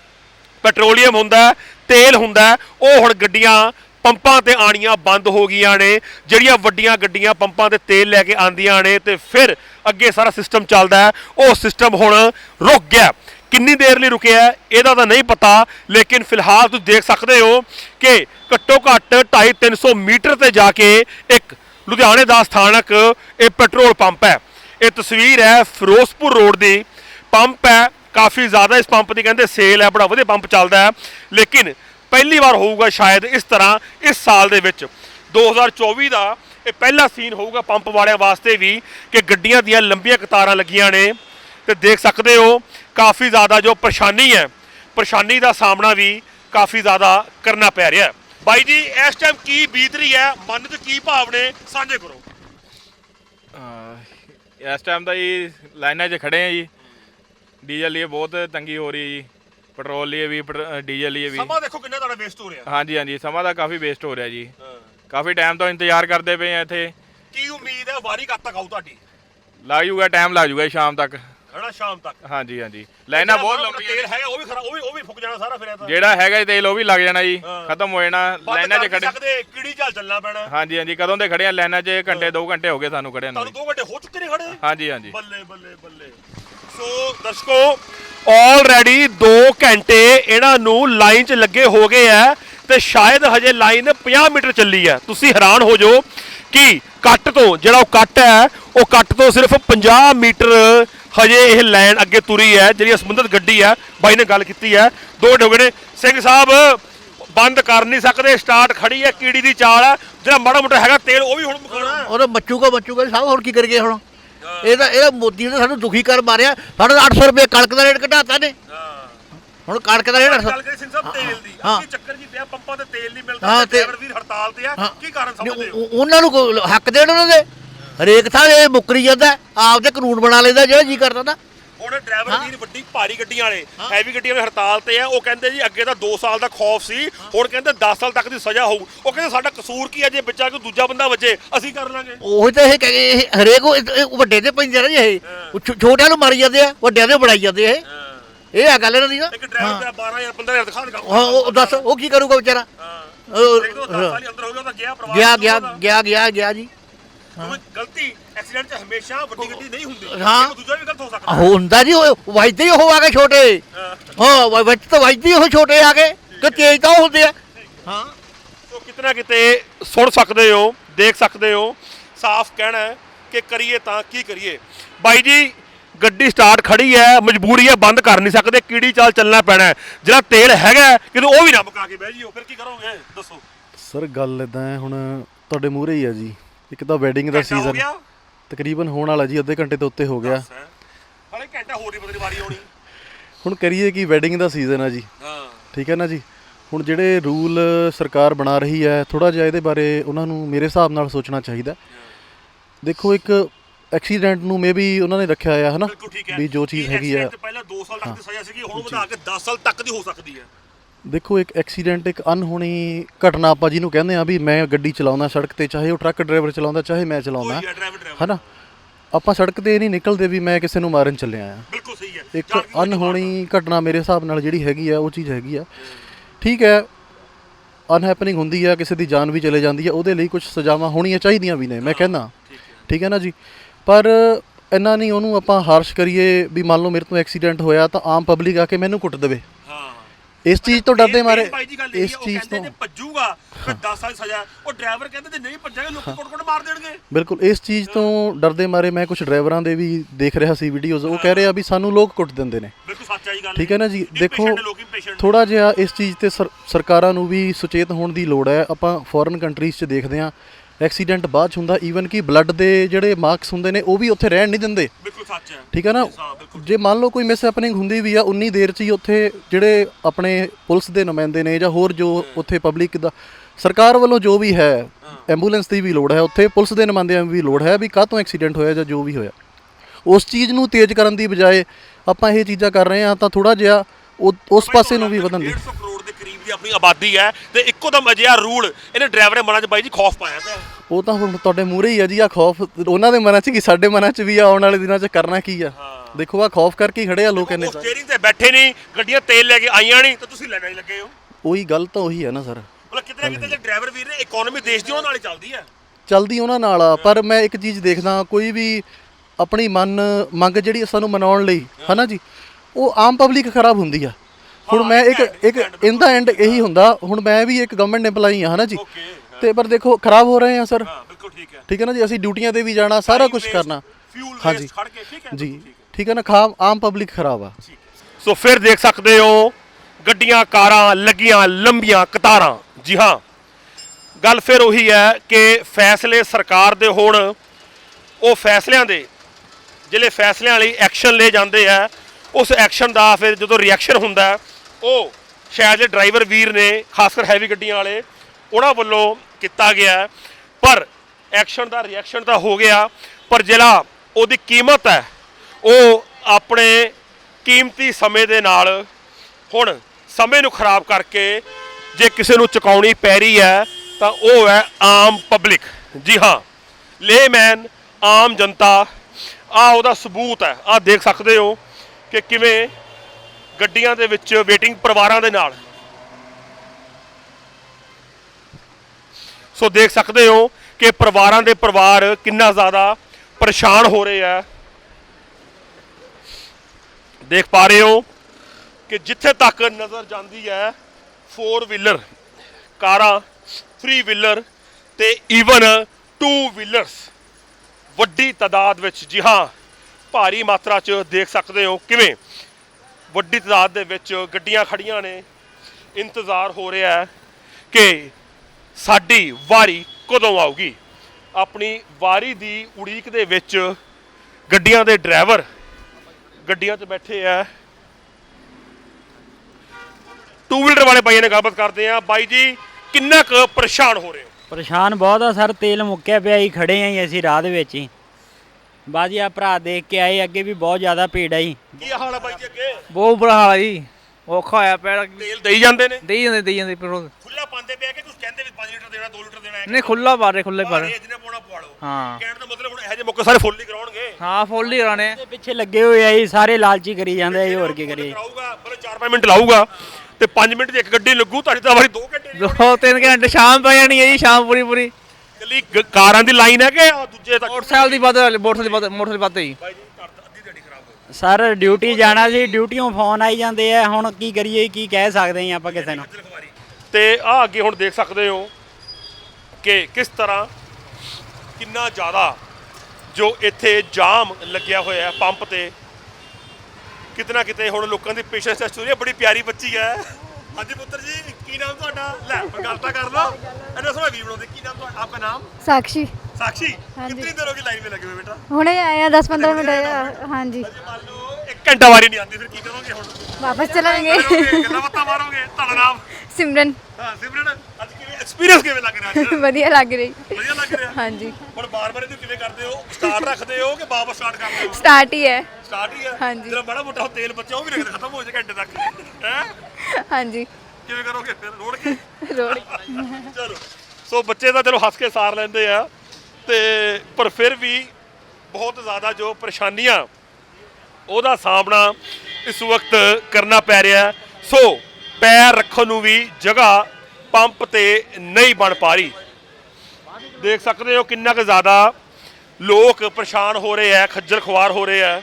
ਪੈਟਰੋਲੀਅਮ ਹੁੰਦਾ ਤੇਲ ਹੁੰਦਾ ਉਹ ਹੁਣ ਗੱਡੀਆਂ ਪੰਪਾਂ ਤੇ ਆਣੀਆਂ ਬੰਦ ਹੋ ਗਈਆਂ ਨੇ। ਜਿਹੜੀਆਂ ਵੱਡੀਆਂ ਗੱਡੀਆਂ ਪੰਪਾਂ ਤੇ ਤੇਲ ਲੈ ਕੇ ਆਂਦੀਆਂ ਨੇ ਤੇ ਫਿਰ ਅੱਗੇ ਸਾਰਾ ਸਿਸਟਮ ਚੱਲਦਾ ਉਹ ਸਿਸਟਮ ਹੁਣ ਰੁਕ ਗਿਆ। ਕਿੰਨੀ ਦੇਰ ਲਈ ਰੁਕਿਆ ਇਹਦਾ ਤਾਂ ਨਹੀਂ ਪਤਾ, ਲੇਕਿਨ ਫਿਲਹਾਲ ਤੁਸੀਂ ਦੇਖ ਸਕਦੇ ਹੋ ਕਿ ਘੱਟੋ ਘੱਟ 2.5 300 ਮੀਟਰ ਤੇ ਜਾ ਕੇ ਇੱਕ ਲੁਧਿਆਣੇ ਦਾ ਸਥਾਨਕ ਇਹ ਪੈਟਰੋਲ ਪੰਪ ਹੈ। ਇਹ ਤਸਵੀਰ ਹੈ ਫਿਰੋਜ਼ਪੁਰ ਰੋਡ ਦੀ। ਪੰਪ ਹੈ, ਕਾਫੀ ਜ਼ਿਆਦਾ ਇਸ ਪੰਪ ਦੀ ਕਹਿੰਦੇ ਸੇਲ ਹੈ, ਬੜਾ ਵਧੀਆ ਪੰਪ ਚੱਲਦਾ ਹੈ। ਲੇਕਿਨ ਪਹਿਲੀ ਵਾਰ ਹੋਊਗਾ ਸ਼ਾਇਦ ਇਸ ਤਰ੍ਹਾਂ ਇਸ ਸਾਲ ਦੇ ਵਿੱਚ। 2024 ਦਾ ਇਹ ਪਹਿਲਾ ਸੀਨ ਹੋਊਗਾ ਪੰਪ ਵਾਲਿਆਂ ਵਾਸਤੇ ਵੀ ਕਿ ਗੱਡੀਆਂ ਦੀਆਂ ਲੰਬੀਆਂ ਕਤਾਰਾਂ ਲੱਗੀਆਂ ਨੇ। ਤੇ ਦੇਖ ਸਕਦੇ ਹੋ, ਕਾਫੀ ਜ਼ਿਆਦਾ ਜੋ ਪਰੇਸ਼ਾਨੀ ਹੈ, ਪਰੇਸ਼ਾਨੀ ਦਾ ਸਾਹਮਣਾ ਵੀ ਕਾਫੀ ਜ਼ਿਆਦਾ ਕਰਨਾ ਪੈ ਰਿਹਾ ਹੈ। ਬਾਈ ਜੀ ਇਸ ਟਾਈਮ ਕੀ ਬੀਤ ਰਹੀ ਹੈ? ਮਨ 'ਚ ਕੀ ਭਾਵ ਨੇ? ਸਾਂਝੇ ਕਰੋ। ਅਹ ਇਸ ਟਾਈਮ ਤਾਂ ਜੀ ਲਾਈਨਾਂ 'ਚ ਖੜੇ ਆ ਜੀ। ਡੀਜ਼ਲ ਲਈ ਬਹੁਤ ਤੰਗੀ ਹੋ ਰਹੀ ਹੈ ਜੀ। ਪੈਟਰੋਲ ਲਈ ਵੀ ਪੈਟਰ- ਡੀਜ਼ਲ ਲਈ ਵੀ। ਸਮਾਂ ਦੇਖੋ ਕਿੰਨਾ ਤੁਹਾਡਾ ਵੇਸਟ ਹੋ ਰਿਹਾ। ਹਾਂਜੀ ਹਾਂਜੀ ਸਮਾਂ ਦਾ ਕਾਫੀ ਵੇਸਟ ਹੋ ਰਿਹਾ ਜੀ। ਕਾਫੀ ਟਾਈਮ ਤੋਂ ਇੰਤਜ਼ਾਰ ਕਰਦੇ ਪਏ ਆ ਇੱਥੇ। ਕੀ ਉਮੀਦ ਹੈ? ਵਾਰੀ ਕਦ ਤੱਕ ਆਊ ਤੁਹਾਡੀ। ਲੱਗ ਜੂਗਾ ਟਾਈਮ ਲੱਗ ਜੂਗਾ ਸ਼ਾਮ ਤੱਕ। ਹਣਾ ਸ਼ਾਮ ਤੱਕ। ਹਾਂਜੀ ਹਾਂਜੀ। ਲਾਈਨਾਂ ਬਹੁਤ ਲੰਬੀਆਂ ਤੇਲ ਹੈਗਾ ਉਹ ਵੀ ਖਰਾ ਉਹ ਵੀ ਉਹ ਵੀ ਫੁੱਕ ਜਾਣਾ ਸਾਰਾ ਫਿਰ ਇਹ ਤਾਂ। ਜਿਹੜਾ ਹੈਗਾ ਜੀ ਤੇਲ ਉਹ ਵੀ ਲੱਗ ਜਾਣਾ ਜੀ। ਖਤਮ ਹੋ ਜਾਣਾ ਲਾਈਨਾਂ 'ਚ ਖੜੇ ਸਕਦੇ ਕਿਹੜੀ ਚਾਲ ਚੱਲਣਾ ਪੈਣਾ। ਹਾਂਜੀ ਹਾਂਜੀ ਕਦੋਂ ਦੇ ਖੜੇ ਆ ਲਾਈਨਾਂ 'ਚ ਘੰਟੇ 2 ਘੰਟੇ ਹੋ ਗਏ ਸਾਨੂੰ ਖੜਿਆਂ ਨੂੰ ਤੁਹਾਨੂੰ 2 ਘੰਟੇ ਹੋ ਚੁੱਕੇ ਨੇ ਖੜੇ ਹਾਂਜੀ ਹਾਂਜੀ। ਬੱਲੇ ਬੱਲੇ ਬੱਲੇ। ਸੋ ਦਰਸ਼ਕੋ ਆਲਰੇਡੀ 2 ਘੰਟੇ ਇਹਨਾਂ ਨੂੰ ਲਾਈਨ 'ਚ ਲੱਗੇ ਹੋ ਗਏ ਆ ਤੇ ਸ਼ਾਇਦ ਹਜੇ ਲਾਈਨ 50 ਮੀਟਰ ਚੱਲੀ ਹੈ ਤੁਸੀਂ ਹੈਰਾਨ ਹੋ ਜਾਓ ਕਿ ਕੱਟ ਤੋਂ ਜਿਹੜਾ ਉਹ ਕੱਟ ਹੈ ਉਹ ਕੱਟ ਤੋਂ ਸਿਰਫ 50 ਮੀਟਰ ਹਜੇ ਇਹ ਲਾਈਨ ਅੱਗੇ ਤੁਰੀ ਹੈ ਜਿਹੜੀ ਸੰਬੰਧਿਤ ਗੱਡੀ ਹੈ ਬਾਈ ਨੇ ਗੱਲ ਕੀਤੀ ਹੈ। ਦੋ ਡੋਗੇ ਨੇ। ਸਿੰਘ ਸਾਹਿਬ ਬੰਦ ਕਰ ਨਹੀਂ ਸਕਦੇ ਸਟਾਰਟ ਖੜੀ ਹੈ ਕੀੜੀ ਦੀ ਚਾਲ ਹੈ। ਜਿਹੜਾ ਮਾੜਾ ਮੋਟਾ ਹੈਗਾ ਤੇਲ ਉਹ ਵੀ ਹੁਣ ਮੁਕਾਉਣਾ ਹੈ। ਉਹ ਬੱਚੂਗਾ ਬੱਚੂਗਾ ਸਾਹਿਬ ਹੋਰ ਕੀ ਕਰੀਏ ਹੁਣ? ਇਹਦਾ ਇਹਦਾ ਮੋਦੀ ਨੇ ਸਾਨੂੰ ਦੁਖੀ ਕਰ ਮਾਰਿਆ। ਸਾਡਾ 800 ਰੁਪਏ ਕਣਕ ਦਾ ਰੇਟ ਘਟਾਤਾ ਨੇ। ਹੁਣ ਕਣਕ ਦਾ ਰੇਟ ਗੱਲ ਕਰੀ ਸਿੰਘ ਸਾਹਿਬ ਤੇਲ ਦੀ। ਹਾਂ। ਕੀ ਚੱਕਰ ਜੀ ਪਿਆ? ਪੰਪਾਂ ਤੇ ਤੇਲ ਨਹੀਂ ਮਿਲਦਾ ਹਾਂ, ਤੇ ਤੇ- ਡਰਾਈਵਰ ਵੀਰ ਹੜਤਾਲ ਤੇ ਆ। ਕੀ ਕਾਰਨ ਸਮਝਦੇ ਹੋ? ਉਹਨਾਂ ਨੂੰ ਹੱਕ ਦੇਣ ਉਹਨਾਂ ਦੇ। ਹਰੇਕ ਥਾਂ ਇਹ ਮੁੱਕਰੀ ਜਾਂਦਾ। ਆਪਦੇ ਕਾਨੂੰਨ ਬਣਾ ਲੈਂਦਾ ਜਿਹੜਾ ਜੀ ਕਰਦਾ ਨਾ। ਹੁਣ ਡਰਾਈਵਰ ਵੀਰ ਵੱਡੀ ਭਾਰੀ ਗੱਡੀਆਂ ਵਾਲੇ ਹੈਵੀ ਗੱਡੀਆਂ ਵਾਲੇ ਹੜਤਾਲ ਤੇ ਆ ਉਹ ਕਹਿੰਦੇ ਜੀ ਅੱਗੇ ਤਾਂ 2 ਸਾਲ ਦਾ ਖੌਫ ਸੀ ਹੁਣ ਕਹਿੰਦੇ 10 ਸਾਲ ਤੱਕ ਦੀ ਸਜ਼ਾ ਹੋਊ। ਉਹ ਕਹਿੰਦੇ ਸਾਡਾ ਕਸੂਰ ਕੀ ਹੈ ਜੇ ਬੱਚਾ ਕੋਈ ਦੂਜਾ ਬੰਦਾ ਵੱਜੇ ਅਸੀਂ ਕਰ ਲਾਂਗੇ। ਉਹੀ ਤਾਂ ਇਹ ਕਹਿੰਦੇ ਇਹ ਹਰੇਕ ਉਹ- ਇਹ ਵੱਡੇ ਤੇ ਪੈਂਦੇ ਨੇ ਜੀ ਇਹ। ਉਹ ਛੋ- ਛੋਟਿਆਂ ਨੂੰ ਮਾਰੀ ਜਾਂਦੇ ਆ ਵੱਡਿਆਂ ਦੇ ਬਣਾਈ ਜਾਂਦੇ ਇਹ। ਇਹ ਆ ਗੱਲ ਇਹਨਾਂ ਦੀ ਨਾ। ਇੱਕ ਡਰਾਈਵਰ ਤੇਰਾ 12000 15000 ਦਿਖਾ ਦੇਗਾ ਹਾਂ ਉਹ ਦੱਸ ਉਹ ਕੀ ਕਰੂਗਾ ਵਿਚਾਰਾ? ਉਹ- ਦੇਖ ਲਓ 10 ਸਾਲ ਹੀ ਅੰਦਰ ਹੋ ਗਿਆ ਉਹ ਤਾਂ ਗਿਆ ਪਰਿਵਾਰ ਗਿਆ। ਗਿਆ ਗਿਆ ਗਿਆ ਜੀ। ਕਿਉਂਕਿ ਗਲਤੀ ਐਕਸੀਡੈਂਟ 'ਚ ਹਮੇਸ਼ਾ ਵੱਡੀ ਗੱਡੀ ਨਹੀਂ ਹੁੰਦੀ। ਹਾਂ। ਇੱਕ ਦੂਜਾ ਵੀ ਗਲਤ ਹੋ ਸਕਦਾ। ਆਹੋ ਹੁੰਦਾ ਜੀ ਉਹ ਵੱਜਦੇ ਹੀ ਉਹ ਆ ਕੇ ਛੋਟੇ। ਹਾਂ। ਵ- ਵਿੱਚ ਤਾਂ ਵੱਜਦੇ ਹੀ ਉਹ ਛੋਟੇ ਆ ਕੇ ਕਿ ਤੇਜ਼ ਤਾਂ ਉਹ ਹੁੰਦੇ ਆ। ਹਾਂ। ਸੋ ਕਿਤਨਾ ਕਿਤੇ ਸੁਣ ਸਕਦੇ ਹੋ ਦੇਖ ਸਕਦੇ ਹੋ ਸਾਫ਼ ਕਹਿਣਾ ਹੈ ਕਿ ਕਰੀਏ ਤਾਂ ਕੀ ਕਰੀਏ। ਬਾਈ ਜੀ ਗੱਡੀ ਸਟਾਰਟ ਖੜੀ ਹੈ ਮਜਬੂਰੀ ਹੈ ਬੰਦ ਕਰ ਨਹੀਂ ਸਕਦੇ ਕੀੜੀ ਚਾਲ ਚੱਲਣਾ ਪੈਣਾ ਹੈ। ਜਿਹੜਾ ਤੇਲ ਹੈਗਾ ਹੈ, ਕਿਤੇ ਉਹ ਵੀ ਨਾ ਮੁਕਾ ਕੇ ਬਹਿ ਜਿਓ ਫਿਰ ਕੀ ਕਰੋਗੇ? ਦੱਸੋ। ਸਰ ਗੱਲ ਇਦਾਂ ਹੈ ਹੁਣ ਤੁਹਾਡੇ ਮੂਹਰੇ ਹੀ ਆ ਜੀ। ਇੱਕ ਤਾਂ ਵੈਡਿੰਗ ਦਾ ਘੰਟਾ ਹੋ ਸੀਜ਼ਨ ਗਿਆ। ਤਕਰੀਬਨ ਹੋਣ ਵਾਲਾ ਜੀ ਅੱਧੇ ਘੰਟੇ ਤੋਂ ਉੱਤੇ ਹੋ ਗਿਆ। ਹਲੇ ਘੰਟਾ ਹੋਰ ਨਹੀਂ ਬਦਲੀ ਵਾਰੀ ਆਉਣੀ। ਹੁਣ ਕਰੀਏ ਕਿ ਵੈਡਿੰਗ ਦਾ ਸੀਜ਼ਨ ਆ ਜੀ। ਹਾਂ। ਠੀਕ ਹੈ ਨਾ ਜੀ? ਹੁਣ ਜਿਹੜੇ ਰੂਲ ਸਰਕਾਰ ਬਣਾ ਰਹੀ ਹੈ ਥੋੜਾ ਜਿਹਾ ਇਹਦੇ ਬਾਰੇ ਉਹਨਾਂ ਨੂੰ ਮੇਰੇ ਹਿਸਾਬ ਨਾਲ ਸੋਚਣਾ ਚਾਹੀਦਾ। ਦੇਖੋ ਇੱਕ ਐਕਸੀਡੈਂਟ ਨੂੰ ਮੇਬੀ ਉਹਨਾਂ ਨੇ ਰੱਖਿਆ ਆ ਹਨਾ? ਬਿਲਕੁਲ ਠੀਕ ਹੈ। ਵੀ ਜੋ ਚੀਜ਼ ਹੈਗੀ ਆ। ਪਹਿਲਾਂ 2 ਸਾਲ ਤੱਕ ਦੀ ਸਜ਼ਾ ਸੀਗੀ ਹੁਣ ਵਧਾ ਕੇ 10 ਸਾਲ ਤੱਕ ਦੀ ਹੋ ਸਕਦੀ ਹੈ। ਦੇਖੋ ਇੱਕ ਐਕਸੀਡੈਂਟ ਇੱਕ ਅਨਹੋਣੀ ਘਟਨਾ ਆਪਾਂ ਜਿਹਨੂੰ ਕਹਿੰਦੇ ਆ ਵੀ ਮੈਂ ਗੱਡੀ ਚਲਾਉਂਦਾ ਸੜਕ ਤੇ ਚਾਹੇ ਉਹ ਟਰੱਕ ਡਰਾਈਵਰ ਚਲਾਉਂਦਾ ਚਾਹੇ ਮੈਂ ਚਲਾਉਂਦਾ। ਹੈ ਹਨਾ? ਆਪਾਂ ਸੜਕ ਤੇ ਨਹੀਂ ਨਿਕਲਦੇ ਵੀ ਮੈਂ ਕਿਸੇ ਨੂੰ ਮਾਰਨ ਚੱਲਿਆ ਆ ਬਿਲਕੁਲ ਸਹੀ ਹੈ। ਇੱਕ ਅਨਹੋਣੀ ਘਟਨਾ ਮੇਰੇ ਹਿਸਾਬ ਨਾਲ ਜਿਹੜੀ ਹੈਗੀ ਆ ਉਹ ਚੀਜ਼ ਹੈਗੀ ਆ। ਠੀਕ ਹੈ ਅਨਹੈਪਨਿੰਗ ਹੁੰਦੀ ਆ ਕਿਸੇ ਦੀ ਜਾਨ ਵੀ ਚਲੇ ਜਾਂਦੀ ਆ ਉਹਦੇ ਲਈ ਕੁਝ ਸਜ਼ਾਵਾਂ ਹੋਣੀਆਂ ਚਾਹੀਦੀਆਂ ਵੀ ਨੇ ਮੈਂ ਕਹਿੰਦਾ। ਠੀਕ ਹੈ। ਨਾ ਜੀ? ਪਰ ਇੰਨਾ ਨਹੀਂ ਉਹਨੂੰ ਆਪਾਂ ਹਾਰਸ਼ ਕਰੀਏ ਵੀ ਮੰਨ ਲਓ ਮੇਰੇ ਤੋਂ ਐਕਸੀਡੈਂਟ ਹੋਇਆ ਤਾਂ ਆਮ ਪਬਲਿਕ ਆ ਕੇ ਮੈਨੂੰ ਕੁੱਟ ਦੇਵੇ। ਇਸ ਚੀਜ਼ ਤੋਂ ਡਰਦੇ ਮਾਰੇ। ਇਸ ਚੀਜ਼ ਕਹਿੰਦੇ ਤੋਂ। ਭੱਜੂਗਾ ਫਿਰ 10 ਸਾਲ ਸਜ਼ਾ। ਉਹ ਡਰਾਈਵਰ ਕਹਿੰਦੇ ਜੇ ਨਹੀਂ ਭੱਜਾਂਗੇ ਲੋਕ ਕੁੱਟ-ਕੁੱਟ ਮਾਰ ਦੇਣਗੇ। ਬਿਲਕੁਲ ਇਸ ਚੀਜ਼ ਤੋਂ ਡਰਦੇ ਮਾਰੇ। ਮੈਂ ਕੁਝ ਡਰਾਈਵਰਾਂ ਦੇ ਵੀ ਦੇਖ ਰਿਹਾ ਸੀ ਵੀਡੀਓਜ਼ ਉਹ ਕਹਿ ਰਹੇ ਆ ਵੀ ਸਾਨੂੰ ਲੋਕ ਕੁੱਟ ਦਿੰਦੇ ਨੇ। ਬਿਲਕੁਲ ਸੱਚ ਜੀ ਗੱਲ। ਠੀਕ ਹੈ ਨਾ ਜੀ? ਦੇਖੋ ਥੋੜਾ ਜਿਹਾ ਇਸ ਚੀਜ਼ ਤੇ ਸਰ- ਸਰਕਾਰਾਂ ਨੂੰ ਵੀ ਸੁਚੇਤ ਹੋਣ ਦੀ ਲੋੜ ਹੈ। ਆਪਾਂ ਫੋਰਨ ਕੰਟਰੀਜ਼ 'ਚ ਦੇਖਦੇ ਹਾਂ। ਐਕਸੀਡੈਂਟ ਬਾਅਦ 'ਚ ਹੁੰਦਾ। ਈਵਨ ਕਿ ਬਲੱਡ ਦੇ ਜਿਹੜੇ ਮਾਰਕਸ ਹੁੰਦੇ ਨੇ ਉਹ ਵੀ ਉੱਥੇ ਰਹਿਣ ਨਹੀਂ ਦਿੰਦੇ। ਬਿਲਕੁਲ ਸੱਚ ਹੈ। ਠੀਕ ਹੈ ਨਾ? ਹਾਂ, ਬਿਲਕੁਲ। ਜੇ ਮੰਨ ਲਓ ਕੋਈ ਮਿਸ ਹੈਪਨਿੰਗ ਹੁੰਦੀ ਵੀ ਆ ਉਨੀ ਦੇਰ 'ਚ ਹੀ ਉੱਥੇ ਜਿਹੜੇ ਆਪਣੇ ਪੁਲਿਸ ਦੇ ਨੁਮਾਇੰਦੇ ਨੇ ਜਾਂ ਹੋਰ ਜੋ ਉੱਥੇ ਪਬਲਿਕ ਦਾ ਸਰਕਾਰ ਵੱਲੋਂ ਜੋ ਵੀ ਹੈ ਐਂਬੂਲੈਂਸ ਦੀ ਵੀ ਲੋੜ ਹੈ ਉੱਥੇ ਪੁਲਿਸ ਦੇ ਨੁਮਾਇੰਦਿਆਂ ਵੀ ਲੋੜ ਹੈ ਵੀ ਕਾਹਤੋਂ ਐਕਸੀਡੈਂਟ ਹੋਇਆ ਜਾਂ ਜੋ ਵੀ ਹੋਇਆ। ਉਸ ਚੀਜ਼ ਨੂੰ ਤੇਜ਼ ਕਰਨ ਦੀ ਬਜਾਏ ਆਪਾਂ ਇਹ ਚੀਜ਼ਾਂ ਕਰ ਰਹੇ ਹਾਂ ਤਾਂ ਥੋੜਾ ਜਿਹਾ ਉਹ- ਉਸ ਪਾਸੇ ਨੂੰ ਵੀ ਵਧਣ ਦੀ। 150 ਕਰੋੜ ਦੇ ਕਰੀਬ ਦੀ ਆਪਣੀ ਆਬਾਦੀ ਹੈ ਤੇ ਇੱਕੋ ਦਮ ਅਜਿਹਾ ਰੂਲ ਇਹਨੇ ਡਰਾਈਵਰ ਦੇ ਮਨਾਂ 'ਚ ਬਾਈ ਜੀ ਖੌਫ ਪਾਇਆ ਪਿਆ। ਉਹ ਤਾਂ ਹੁਣ ਤੁਹਾਡੇ ਮੂਹਰੇ ਹੀ ਆ ਜੀ ਆ ਖੌਫ। ਉਹਨਾਂ ਦੇ ਮਨਾਂ 'ਚ ਕੀ ਸਾਡੇ ਮਨਾਂ 'ਚ ਵੀ ਆ ਆਉਣ ਵਾਲੇ ਦਿਨਾਂ 'ਚ ਕਰਨਾ ਕੀ ਆ? ਦੇਖੋ ਆ ਖੌਫ ਕਰਕੇ ਹੀ ਖੜੇ ਆ ਲੋਕ ਇੰਨੇ ਉਹ ਸਟੀਅਰਿੰਗ ਤੇ ਬੈਠੇ ਨਹੀਂ ਗੱਡੀਆਂ ਤੇਲ ਲੈ ਕੇ ਆਈਆਂ ਨਹੀਂ ਤਾਂ ਤੁਸੀਂ ਲੈਣਾ ਹੀ ਲੱਗੇ ਹੋ। ਉਹੀ ਗੱਲ ਤਾਂ ਉਹੀ ਹੈ ਨਾ ਸਰ। ਮਤਲਬ ਕਿਤੇ ਨਾ ਕਿਤੇ ਜੇ ਡਰਾਈਵਰ ਵੀਰ ਨੇ ਇਕਨੋਮੀ ਦੇਸ਼ ਦੀ ਉਹਨਾਂ ਨਾਲ ਹੀ ਚੱਲਦੀ ਹੈ ਚਲਦੀ ਉਹਨਾਂ ਨਾਲ ਆ ਪਰ ਮੈਂ ਇੱਕ ਚੀਜ਼ ਦੇਖਦਾ ਕੋਈ ਵੀ ਆਪਣੀ ਮਨ ਮੰਗ ਜਿਹੜੀ ਸਾਨੂੰ ਮਨਾਉਣ ਲਈ ਹਨਾ ਜੀ ਉਹ ਆਮ ਪਬਲਿਕ ਖਰਾਬ ਹੁੰਦੀ ਆ। ਹੁਣ ਮੈਂ ਇੱਕ ਇੱਕ ਇਨ ਦਾ ਐਂਡ ਇਹੀ ਹੁੰਦਾ ਹੁਣ ਮੈਂ ਵੀ ਇੱਕ ਗਵਰਨਮੈਂਟ EMPLOYE ਆ ਹਨਾ ਜੀ। ਤੇ ਪਰ ਦੇਖੋ ਖਰਾਬ ਹੋ ਰਹੇ ਆ ਸਰ। ਹਾਂ ਬਿਲਕੁਲ ਠੀਕ ਹੈ। ਠੀਕ ਹੈ ਨਾ ਜੀ? ਅਸੀਂ ਡਿਊਟੀਆਂ ਤੇ ਵੀ ਜਾਣਾ ਸਾਰਾ ਕੁਝ ਕਰਨਾ। ਠੀਕ ਹੈ ਜੀ। ਠੀਕ ਹੈ। ਨਾ ਖਾਮ ਆਮ ਪਬਲਿਕ ਖਰਾਬ ਆ। ਸੋ ਫਿਰ ਦੇਖ ਸਕਦੇ ਹੋ ਗੱਡੀਆਂ ਕਾਰਾਂ ਲੱਗੀਆਂ ਲੰਬੀਆਂ ਕਤਾਰਾਂ। ਜੀ ਹਾਂ। ਗੱਲ ਫਿਰ ਉਹੀ ਹੈ ਕਿ ਫੈਸਲੇ ਸਰਕਾਰ ਦੇ ਹੋਣ। ਉਹ ਫੈਸਲਿਆਂ ਦੇ ਜਿਹੜੇ ਫੈਸਲਿਆਂ ਲਈ ਐਕਸ਼ਨ ਲਏ ਜਾਂਦੇ ਆ ਉਸ ਐਕਸ਼ਨ ਦਾ ਫਿਰ ਜਦੋਂ ਰਿਐਕਸ਼ਨ ਹੁੰਦਾ ਹੈ, ਉਹ ਸ਼ਾਇਦ ਡਰਾਈਵਰ ਵੀਰ ਨੇ ਖਾਸ ਕਰ ਹੈਵੀ ਗੱਡੀਆਂ ਵਾਲੇ ਉਹਨਾਂ ਵੱਲੋਂ ਕੀਤਾ ਗਿਆ ਪਰ ਐਕਸ਼ਨ ਦਾ ਰਿਐਕਸ਼ਨ ਤਾਂ ਹੋ ਗਿਆ। ਪਰ ਜਿਹੜਾ ਉਹਦੀ ਕੀਮਤ ਹੈ, ਉਹ ਆਪਣੇ ਕੀਮਤੀ ਸਮੇਂ ਦੇ ਨਾਲ ਹੁਣ ਸਮੇਂ ਨੂੰ ਖਰਾਬ ਕਰਕੇ ਜੇ ਕਿਸੇ ਨੂੰ ਚੁਕਾਉਣੀ ਪੈ ਰਹੀ ਹੈ, ਤਾਂ ਉਹ ਹੈ ਆਮ ਪਬਲਿਕ ਜੀ ਹਾਂ ਲੇਮੈਨ ਆਮ ਜਨਤਾ ਆ ਉਹਦਾ ਸਬੂਤ ਹੈ। ਆ ਦੇਖ ਸਕਦੇ ਹੋ ਕਿ ਕਿਵੇਂ ਗੱਡੀਆਂ ਦੇ ਵਿੱਚ ਵੇਟਿੰਗ ਪਰਿਵਾਰਾਂ ਦੇ ਨਾਲ ਸੋ ਦੇਖ ਸਕਦੇ ਹੋ ਕਿ ਪਰਿਵਾਰਾਂ ਦੇ ਪਰਿਵਾਰ ਕਿੰਨਾ ਜ਼ਿਆਦਾ ਪਰੇਸ਼ਾਨ ਹੋ ਰਹੇ ਆ। ਦੇਖ ਪਾ ਰਹੇ ਹੋ ਕਿ ਜਿੱਥੇ ਤੱਕ ਨਜ਼ਰ ਜਾਂਦੀ ਹੈ 4 ਵੀਲਰ ਕਾਰਾਂ 3 ਵੀਲਰ ਤੇ ਈਵਨ 2 ਵੀਲਰਸ ਵੱਡੀ ਤਾਦਾਦ ਵਿੱਚ, ਜੀ ਹਾਂ, ਭਾਰੀ ਮਾਤਰਾ 'ਚ ਦੇਖ ਸਕਦੇ ਹੋ ਕਿਵੇਂ ਵੱਡੀ ਤਾਦਾਦ ਦੇ ਵਿੱਚ ਗੱਡੀਆਂ ਖੜੀਆਂ ਨੇ। ਇੰਤਜ਼ਾਰ ਹੋ ਰਿਹਾ ਹੈ ਕਿ ਸਾਡੀ ਵਾਰੀ ਕਦੋਂ ਆਊਗੀ? ਆਪਣੀ ਵਾਰੀ ਦੀ ਉਡੀਕ ਦੇ ਵਿੱਚ ਗੱਡੀਆਂ ਦੇ ਡਰਾਈਵਰ ਗੱਡੀਆਂ 'ਤੇ ਬੈਠੇ ਆ। ਟੂ ਵੀਲਰ ਵਾਲੇ ਬਾਈਆਂ ਨਾਲ ਗੱਲਬਾਤ ਕਰਦੇ ਆ। ਬਾਈ ਜੀ ਕਿੰਨਾ ਕੁ ਪਰੇਸ਼ਾਨ ਹੋ ਰਹੇ ਹੋ? ਪਰੇਸ਼ਾਨ ਬਹੁਤ ਆ ਸਰ ਤੇਲ ਮੁੱਕਿਆ ਪਿਆ ਹੀ ਖੜੇ ਆਂ ਜੀ ਅਸੀਂ ਰਾਹ ਦੇ ਵਿੱਚ ਹੀ। ਬਾਜੀ ਆ ਭਰਾ ਦੇਖ ਕੇ ਆਏ ਅੱਗੇ ਵੀ ਬਹੁਤ ਜ਼ਿਆਦਾ ਭੀੜ ਆਈ ਕੀ ਹਾਲ ਹੈ ਬਾਈ ਜੀ ਅੱਗੇ? ਬਹੁਤ ਬੁਰਾ ਹਾਲ ਆ ਜੀ। ਔਖਾ ਹੋਇਆ ਪਿਆ ਤੇਲ ਦੇਈ ਜਾਂਦੇ ਨੇ? ਦੇਈ ਜਾਂਦੇ ਦੇਈ ਜਾਂਦੇ ਪੈਟਰੋਲ। ਖੁੱਲਾ ਪਾਉਂਦੇ ਪਿਆ ਕਿ ਕੁਝ ਕਹਿੰਦੇ ਵੀ 5 ਲੀਟਰ ਦੇਣਾ 2 ਲੀਟਰ ਦੇਣਾ ਨਹੀਂ ਖੁੱਲਾ ਬਾਰੇ ਖੁੱਲੇ ਬਾਰੇ ਜਿਹਨੇ ਪਾਉਣਾ ਪਵਾ ਲਓ। ਹਾਂ। ਕਹਿਣ ਦਾ ਮਤਲਬ ਹੁਣ ਇਹੋ ਜਿਹੇ ਮੌਕੇ ਸਾਰੇ ਫੁੱਲ ਹੀ ਕਰਾਉਣਗੇ। ਹਾਂ ਫੁੱਲ ਹੀ ਕਰਾਣੇ ਤੇ ਪਿੱਛੇ ਲੱਗੇ ਹੋਏ ਆ ਜੀ ਸਾਰੇ ਲਾਲਚੀ ਕਰੀ ਜਾਂਦੇ ਆ ਜੀ ਹੋਰ ਕੀ ਕਰੀਏ। ਕਰਾਊਗਾ ਮਤਲਬ 4-5 ਮਿੰਟ ਲਾਊਗਾ ਤੇ 5 ਮਿੰਟ ਦੀ ਇੱਕ ਗੱਡੀ ਲੱਗੂ ਤੁਹਾਡੀ ਤਾਂ ਵਾਰੀ 2 ਘੰਟੇ ਦੀ ਤਿੰਨ ਘੰਟੇ ਸ਼ਾਮ ਪੈ ਜਾਣੀ ਹੈ ਜੀ ਸ਼ਾਮ ਪੂਰੀ ਪੂਰੀ। ਕੱਲੀ ਕਾਰਾਂ ਦੀ ਲਾਈਨ ਹੈ ਕਿ ਦੂਜੇ ਤੱਕ? ਮੋਟਰਸਾਈਕਲ ਦੀ ਵੱਧ ਮੋਟਰਸਾਈਕਲ ਦੀ ਵੱਧ ਮੋਟਰਸਾਈਕਲ ਦੀ ਵੱਧ ਹੈ ਜੀ। ਸਰ ਡਿਊਟੀ ਜਾਣਾ ਸੀ ਡਿਊਟੀਓਂ ਫੋਨ ਆਈ ਜਾਂਦੇ ਆ। ਹੁਣ ਕੀ ਕਰੀਏ, ਕੀ ਕਹਿ ਸਕਦੇ ਆ ਆਪਾਂ ਕਿਸੇ ਨੂੰ? ਤੇ ਆ ਅੱਗੇ ਹੁਣ ਦੇਖ ਸਕਦੇ ਹੋ ਕਿ ਕਿਸ ਤਰ੍ਹਾਂ ਕਿੰਨਾ ਜ਼ਿਆਦਾ ਜੋ ਇੱਥੇ ਜਾਮ ਲੱਗਿਆ ਹੋਇਆ ਹੈ ਪੰਪ ਤੇ। ਕਿਤਨਾ ਕਿਤੇ ਹੁਣ ਲੋਕਾਂ ਦੀ ਪੇਸ਼ੈਂਸ ਟੈਸਟ ਹੋ ਰਹੀ ਹੈ। ਬੜੀ ਪਿਆਰੀ ਬੱਚੀ ਹੈ। ਹਾਂਜੀ ਪੁੱਤਰ ਜੀ। ਕੀ ਨਾਮ ਤੁਹਾਡਾ? ਲੈ ਹੁਣ ਗੱਲ ਤਾਂ ਕਰ ਲਓ ਇਹਨੇ ਸੋਹਣਾ ਵੀਰ ਬਣਾਉਂਦੇ। ਕੀ ਨਾਮ ਤੁਹਾਡਾ? ਆਪਣਾ ਨਾਮ? ਸਾਕਸ਼ੀ। ਸਾਕਸ਼ੀ? ਕਿੰਨੀ ਦੇਰ ਹੋ ਗਈ ਲਾਈਨ 'ਤੇ ਲੱਗੇ ਹੋਏ ਬੇਟਾ? ਹੁਣੇ ਆਏ ਆ 10 15 ਮਿੰਟ ਆਏ ਆ। ਹਾਂਜੀ। ਜੇ ਮੰਨ ਲਓ 1 ਘੰਟਾ ਵਾਰੀ ਨਹੀਂ ਆਉਂਦੀ ਫਿਰ ਕੀ ਕਰੋਗੇ ਹੁਣ? ਵਾਪਸ ਚਲਾਂਗੇ। ਗੱਲਾਂ ਬਾਤਾਂ ਮਾਰੋਗੇ ਤੁਹਾਡਾ ਨਾਮ? ਸਿਮਰਨ। ਹਾਂ ਸਿਮਰਨ। ਅੱਜ ਕਿਵੇਂ ਐਕਸਪੀਰੀਅੰਸ ਕਿਵੇਂ ਲੱਗ ਰਿਹਾ <laughs> ਵਧੀਆ ਲੱਗ ਰਹੀ। ਵਧੀਆ ਲੱਗ ਰਿਹਾ? ਹਾਂਜੀ। ਹੁਣ ਬਾਰ-ਬਾਰ ਇਹਨੂੰ ਕਿਵੇਂ ਕਰਦੇ ਹੋ? ਸਟਾਰਟ ਰੱਖਦੇ ਹੋ ਕਿ ਵਾਪਸ ਸਟਾਰਟ ਕਰਦੇ ਹੋ? ਸਟਾਰਟ ਹੀ ਹੈ। ਸਟਾਰਟ ਹੀ ਹੈ? ਹਾਂਜੀ। ਜਿਹੜਾ ਬੜਾ ਮੋਟਾ ਤੇਲ ਬਚਿਆ ਖਤਮ ਹੋ ਜਾ ਘੰਟੇ ਤੱਕ। ਹੈ? ਹਾਂਜੀ। ਕਿਵੇਂ ਕਰੋਗੇ? ਫਿਰ ਰੋੜ ਕੇ? <laughs> ਰੋਡ ਚਲੋ। ਸੋ ਬੱਚੇ ਤਾਂ ਚਲੋ ਹੱਸ ਕੇ ਸਾਰ ਲੈਂਦੇ ਆ। ਤੇ ਪਰ ਫਿਰ ਵੀ ਬਹੁਤ ਜ਼ਿਆਦਾ ਜੋ ਪਰੇਸ਼ਾਨੀਆਂ ਉਹਦਾ ਸਾਹਮਣਾ ਇਸ ਵਕਤ ਕਰਨਾ ਪੈ ਰਿਹਾ। ਸੋ ਪੈਰ ਰੱਖਣ ਨੂੰ ਵੀ ਜਗ੍ਹਾ ਪੰਪ ਤੇ ਨਹੀਂ ਬਣ ਪਾ ਰਹੀ। ਦੇਖ ਸਕਦੇ ਹੋ ਕਿੰਨਾ ਕੁ ਜ਼ਿਆਦਾ ਲੋਕ ਪਰੇਸ਼ਾਨ ਹੋ ਰਹੇ ਆ ਖੱਜਲ ਖੁਆਰ ਹੋ ਰਹੇ ਆ।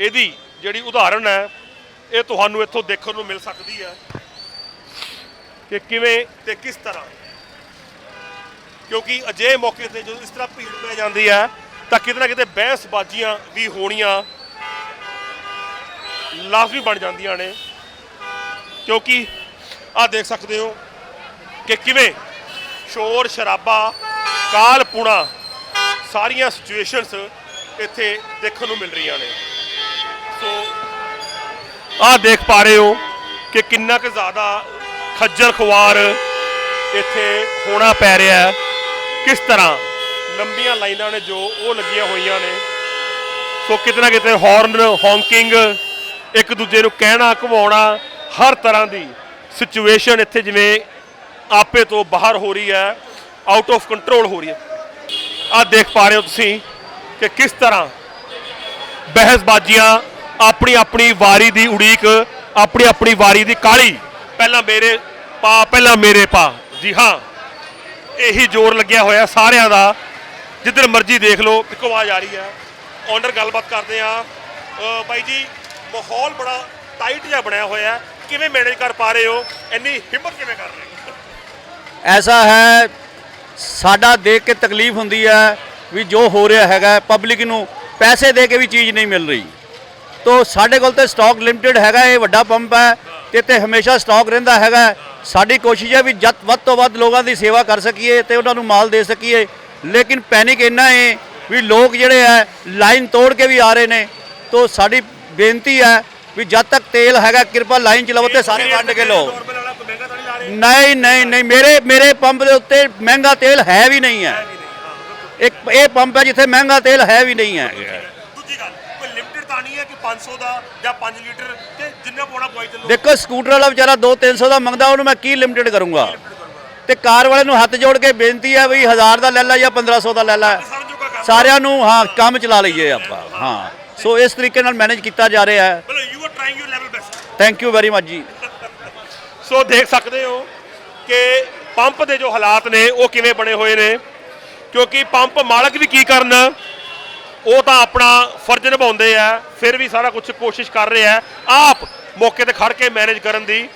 ਇਹਦੀ ਜਿਹੜੀ ਉਦਾਹਰਣ ਹੈ ਇਹ ਤੁਹਾਨੂੰ ਇੱਥੋਂ ਦੇਖਣ ਨੂੰ ਮਿਲ ਸਕਦੀ ਹੈ। ਕਿ ਕਿਵੇਂ ਤੇ ਕਿਸ ਤਰ੍ਹਾਂ? ਕਿਉਂਕਿ ਅਜੇ ਮੌਕੇ ਤੇ ਜਦੋਂ ਇਸ ਤਰ੍ਹਾਂ ਭੀੜ ਪੈ ਜਾਂਦੀ ਹੈ, ਤਾਂ ਕਿਤੇ ਨਾ ਕਿਤੇ ਬਹਿਸਬਾਜ਼ੀਆਂ ਵੀ ਹੋਣੀਆਂ ਲਾਜ਼ਮੀ ਬਣ ਜਾਂਦੀਆਂ ਨੇ। ਕਿਉਂਕਿ ਆਹ ਦੇਖ ਸਕਦੇ ਹੋ ਕਿ ਕਿਵੇਂ ਸ਼ੋਰ, ਸ਼ਰਾਬਾ ਕਾਲਪੁਣਾ ਸਾਰੀਆਂ ਸਿਚੁਏਸ਼ਨਸ ਇੱਥੇ ਦੇਖਣ ਨੂੰ ਮਿਲ ਰਹੀਆਂ ਨੇ। ਸੋ ਆਹ ਦੇਖ ਪਾ ਰਹੇ ਹੋ ਕਿ ਕਿੰਨਾ ਕੁ ਜ਼ਿਆਦਾ ਖੱਜਲ ਖੁਆਰ ਇੱਥੇ ਹੋਣਾ ਪੈ ਰਿਹਾ ਹੈ। ਕਿਸ ਤਰ੍ਹਾਂ ਲੰਬੀਆਂ ਲਾਈਨਾਂ ਨੇ ਜੋ ਉਹ ਲੱਗੀਆਂ ਹੋਈਆਂ ਨੇ। ਸੋ ਕਿਤੇ ਨਾ ਕਿਤੇ ਹਾਰਨ ਹੌਂਕਿੰਗ ਇੱਕ ਦੂਜੇ ਨੂੰ ਕਹਿਣਾ ਘਵਾਉਣਾ ਹਰ ਤਰ੍ਹਾਂ ਦੀ ਸਿਚੁਏਸ਼ਨ ਇੱਥੇ ਜਿਵੇਂ ਆਪੇ ਤੋਂ ਬਾਹਰ ਹੋ ਰਹੀ ਹੈ ਆਊਟ ਆਫ ਕੰਟਰੋਲ ਹੋ ਰਹੀ ਹੈ। ਆਹ ਦੇਖ ਪਾ ਰਹੇ ਹੋ ਤੁਸੀਂ ਕਿ ਕਿਸ ਤਰ੍ਹਾਂ ਬਹਿਸਬਾਜ਼ੀਆਂ ਆਪਣੀ ਆਪਣੀ ਵਾਰੀ ਦੀ ਉਡੀਕ, ਆਪਣੀ ਆਪਣੀ ਵਾਰੀ ਦੀ ਕਾਲੀ ਪਹਿਲਾਂ ਮੇਰੇ ਪਾ, ਪਹਿਲਾਂ ਮੇਰੇ ਪਾ। ਜੀ ਹਾਂ, ਇਹੀ ਜ਼ੋਰ ਲੱਗਿਆ ਹੋਇਆ ਸਾਰਿਆਂ ਦਾ। ਜਿੱਧਰ ਮਰਜ਼ੀ ਦੇਖ ਲਓ, ਇੱਕੋ ਆਵਾਜ਼ ਆ ਰਹੀ ਹੈ। ਓਨਰ ਗੱਲਬਾਤ ਕਰਦੇ ਆ ਬਾਈ ਜੀ, ਮਾਹੌਲ ਬੜਾ ਟਾਈਟ ਜਿਹਾ ਬਣਿਆ ਹੋਇਆ ਹੈ। ਕਿਵੇਂ ਮੈਨੇਜ ਕਰ ਪਾ ਰਹੇ ਹੋ? ਇੰਨੀ ਹਿੰਮਤ ਕਿਵੇਂ ਕਰ ਰਹੇ ਹੋ? ਐਸਾ ਹੈ, ਸਾਡਾ ਦੇਖ ਕੇ ਤਕਲੀਫ ਹੁੰਦੀ ਹੈ ਵੀ ਜੋ ਹੋ ਰਿਹਾ ਹੈਗਾ ਪਬਲਿਕ ਨੂੰ ਪੈਸੇ ਦੇ ਕੇ ਵੀ ਚੀਜ਼ ਨਹੀਂ ਮਿਲ ਰਹੀ। ਤੋ ਸਾਡੇ ਕੋਲ ਤੇ ਸਟਾਕ ਲਿਮਟਿਡ ਹੈਗਾ, ਇਹ ਵੱਡਾ ਪੰਪ ਹੈ, ਤੇ ਤੇ ਹਮੇਸ਼ਾ ਸਟਾਕ ਰਹਿੰਦਾ ਹੈਗਾ। ਸਾਡੀ ਕੋਸ਼ਿਸ਼ ਹੈ ਵੀ ਜਦ ਵੱਧ ਤੋਂ ਵੱਧ ਲੋਕਾਂ ਦੀ ਸੇਵਾ ਕਰ ਸਕੀਏ ਤੇ ਉਹਨਾਂ ਨੂੰ ਮਾਲ ਦੇ ਸਕੀਏ। ਲੇਕਿਨ ਪੈਨਿਕ ਇੰਨਾ ਹੈ ਵੀ ਲੋਕ ਜਿਹੜੇ ਹੈ ਲਾਈਨ ਤੋੜ ਕੇ ਵੀ ਆ ਰਹੇ ਨੇ। ਤੋ ਸਾਡੀ ਬੇਨਤੀ ਹੈ ਵੀ ਜਦ ਤੱਕ ਤੇਲ ਹੈਗਾ, ਕਿਰਪਾ ਲਾਈਨ ਚਲਾਓ ਤੇ ਸਾਰੇ ਵੰਡ ਕੇ ਲਓ। ਨਹੀਂ ਨਹੀਂ ਨਹੀਂ, ਮੇਰੇ ਮੇਰੇ ਪੰਪ ਦੇ ਉੱਤੇ ਮਹਿੰਗਾ ਤੇਲ ਹੈ ਵੀ ਨਹੀਂ ਹੈ। ਇੱਕ ਇਹ ਪੰਪ ਹੈ ਜਿੱਥੇ ਮਹਿੰਗਾ ਤੇਲ ਹੈ ਵੀ ਨਹੀਂ ਹੈ ਦੂਜੀ ਗੱਲ ਕੋਈ ਲਿਮਟਿਡ ਤਾਂ ਨਹੀਂ ਹੈ ਕਿ 500 ਦਾ ਜਾਂ 5 ਲੀਟਰ ਕਿ ਜਿੰਨਾ ਪਾਉਣਾ ਪਵਾਈ ਚੱਲੋ ਦੇਖੋ ਸਕੂਟਰ ਵਾਲਾ ਵਿਚਾਰਾ 2-300 ਦਾ ਮੰਗਦਾ ਉਹਨੂੰ ਮੈਂ ਕੀ ਲਿਮਟਿਡ ਕਰੂੰਗਾ? ਤੇ ਕਾਰ ਵਾਲੇ ਨੂੰ ਹੱਥ ਜੋੜ ਕੇ ਬੇਨਤੀ ਹੈ ਵੀ 1000 ਦਾ ਲੈ ਲੈ ਜਾਂ 1500 ਦਾ ਲੈ ਲੈ। ਸਾਰਿਆਂ ਨੂੰ ਹਾਂ ਕੰਮ ਚਲਾ ਲਈਏ ਆਪਾਂ ਹਾਂ। ਸੋ ਇਸ ਤਰੀਕੇ ਨਾਲ ਮੈਨੇਜ ਕੀਤਾ ਜਾ ਰਿਹਾ ਹੈ। ਮਤਲਬ you are trying your level best thank you very much ji. So ਦੇਖ ਸਕਦੇ ਹੋ ਕਿ ਪੰਪ ਦੇ ਜੋ ਹਾਲਾਤ ਨੇ ਉਹ ਕਿਵੇਂ ਬਣੇ ਹੋਏ ਨੇ। ਕਿਉਂਕਿ ਪੰਪ ਮਾਲਕ ਵੀ ਕੀ ਕਰਨ? ਉਹ ਤਾਂ ਆਪਣਾ ਫਰਜ਼ ਨਿਭਾਉਂਦੇ ਆ ਫਿਰ ਵੀ ਸਾਰਾ ਕੁਝ ਕੋਸ਼ਿਸ਼ ਕਰ ਰਹੇ ਆ। ਆਪ ਮੌਕੇ ਤੇ ਖੜ ਕੇ ਮੈਨੇਜ ਕਰਨ ਦੀ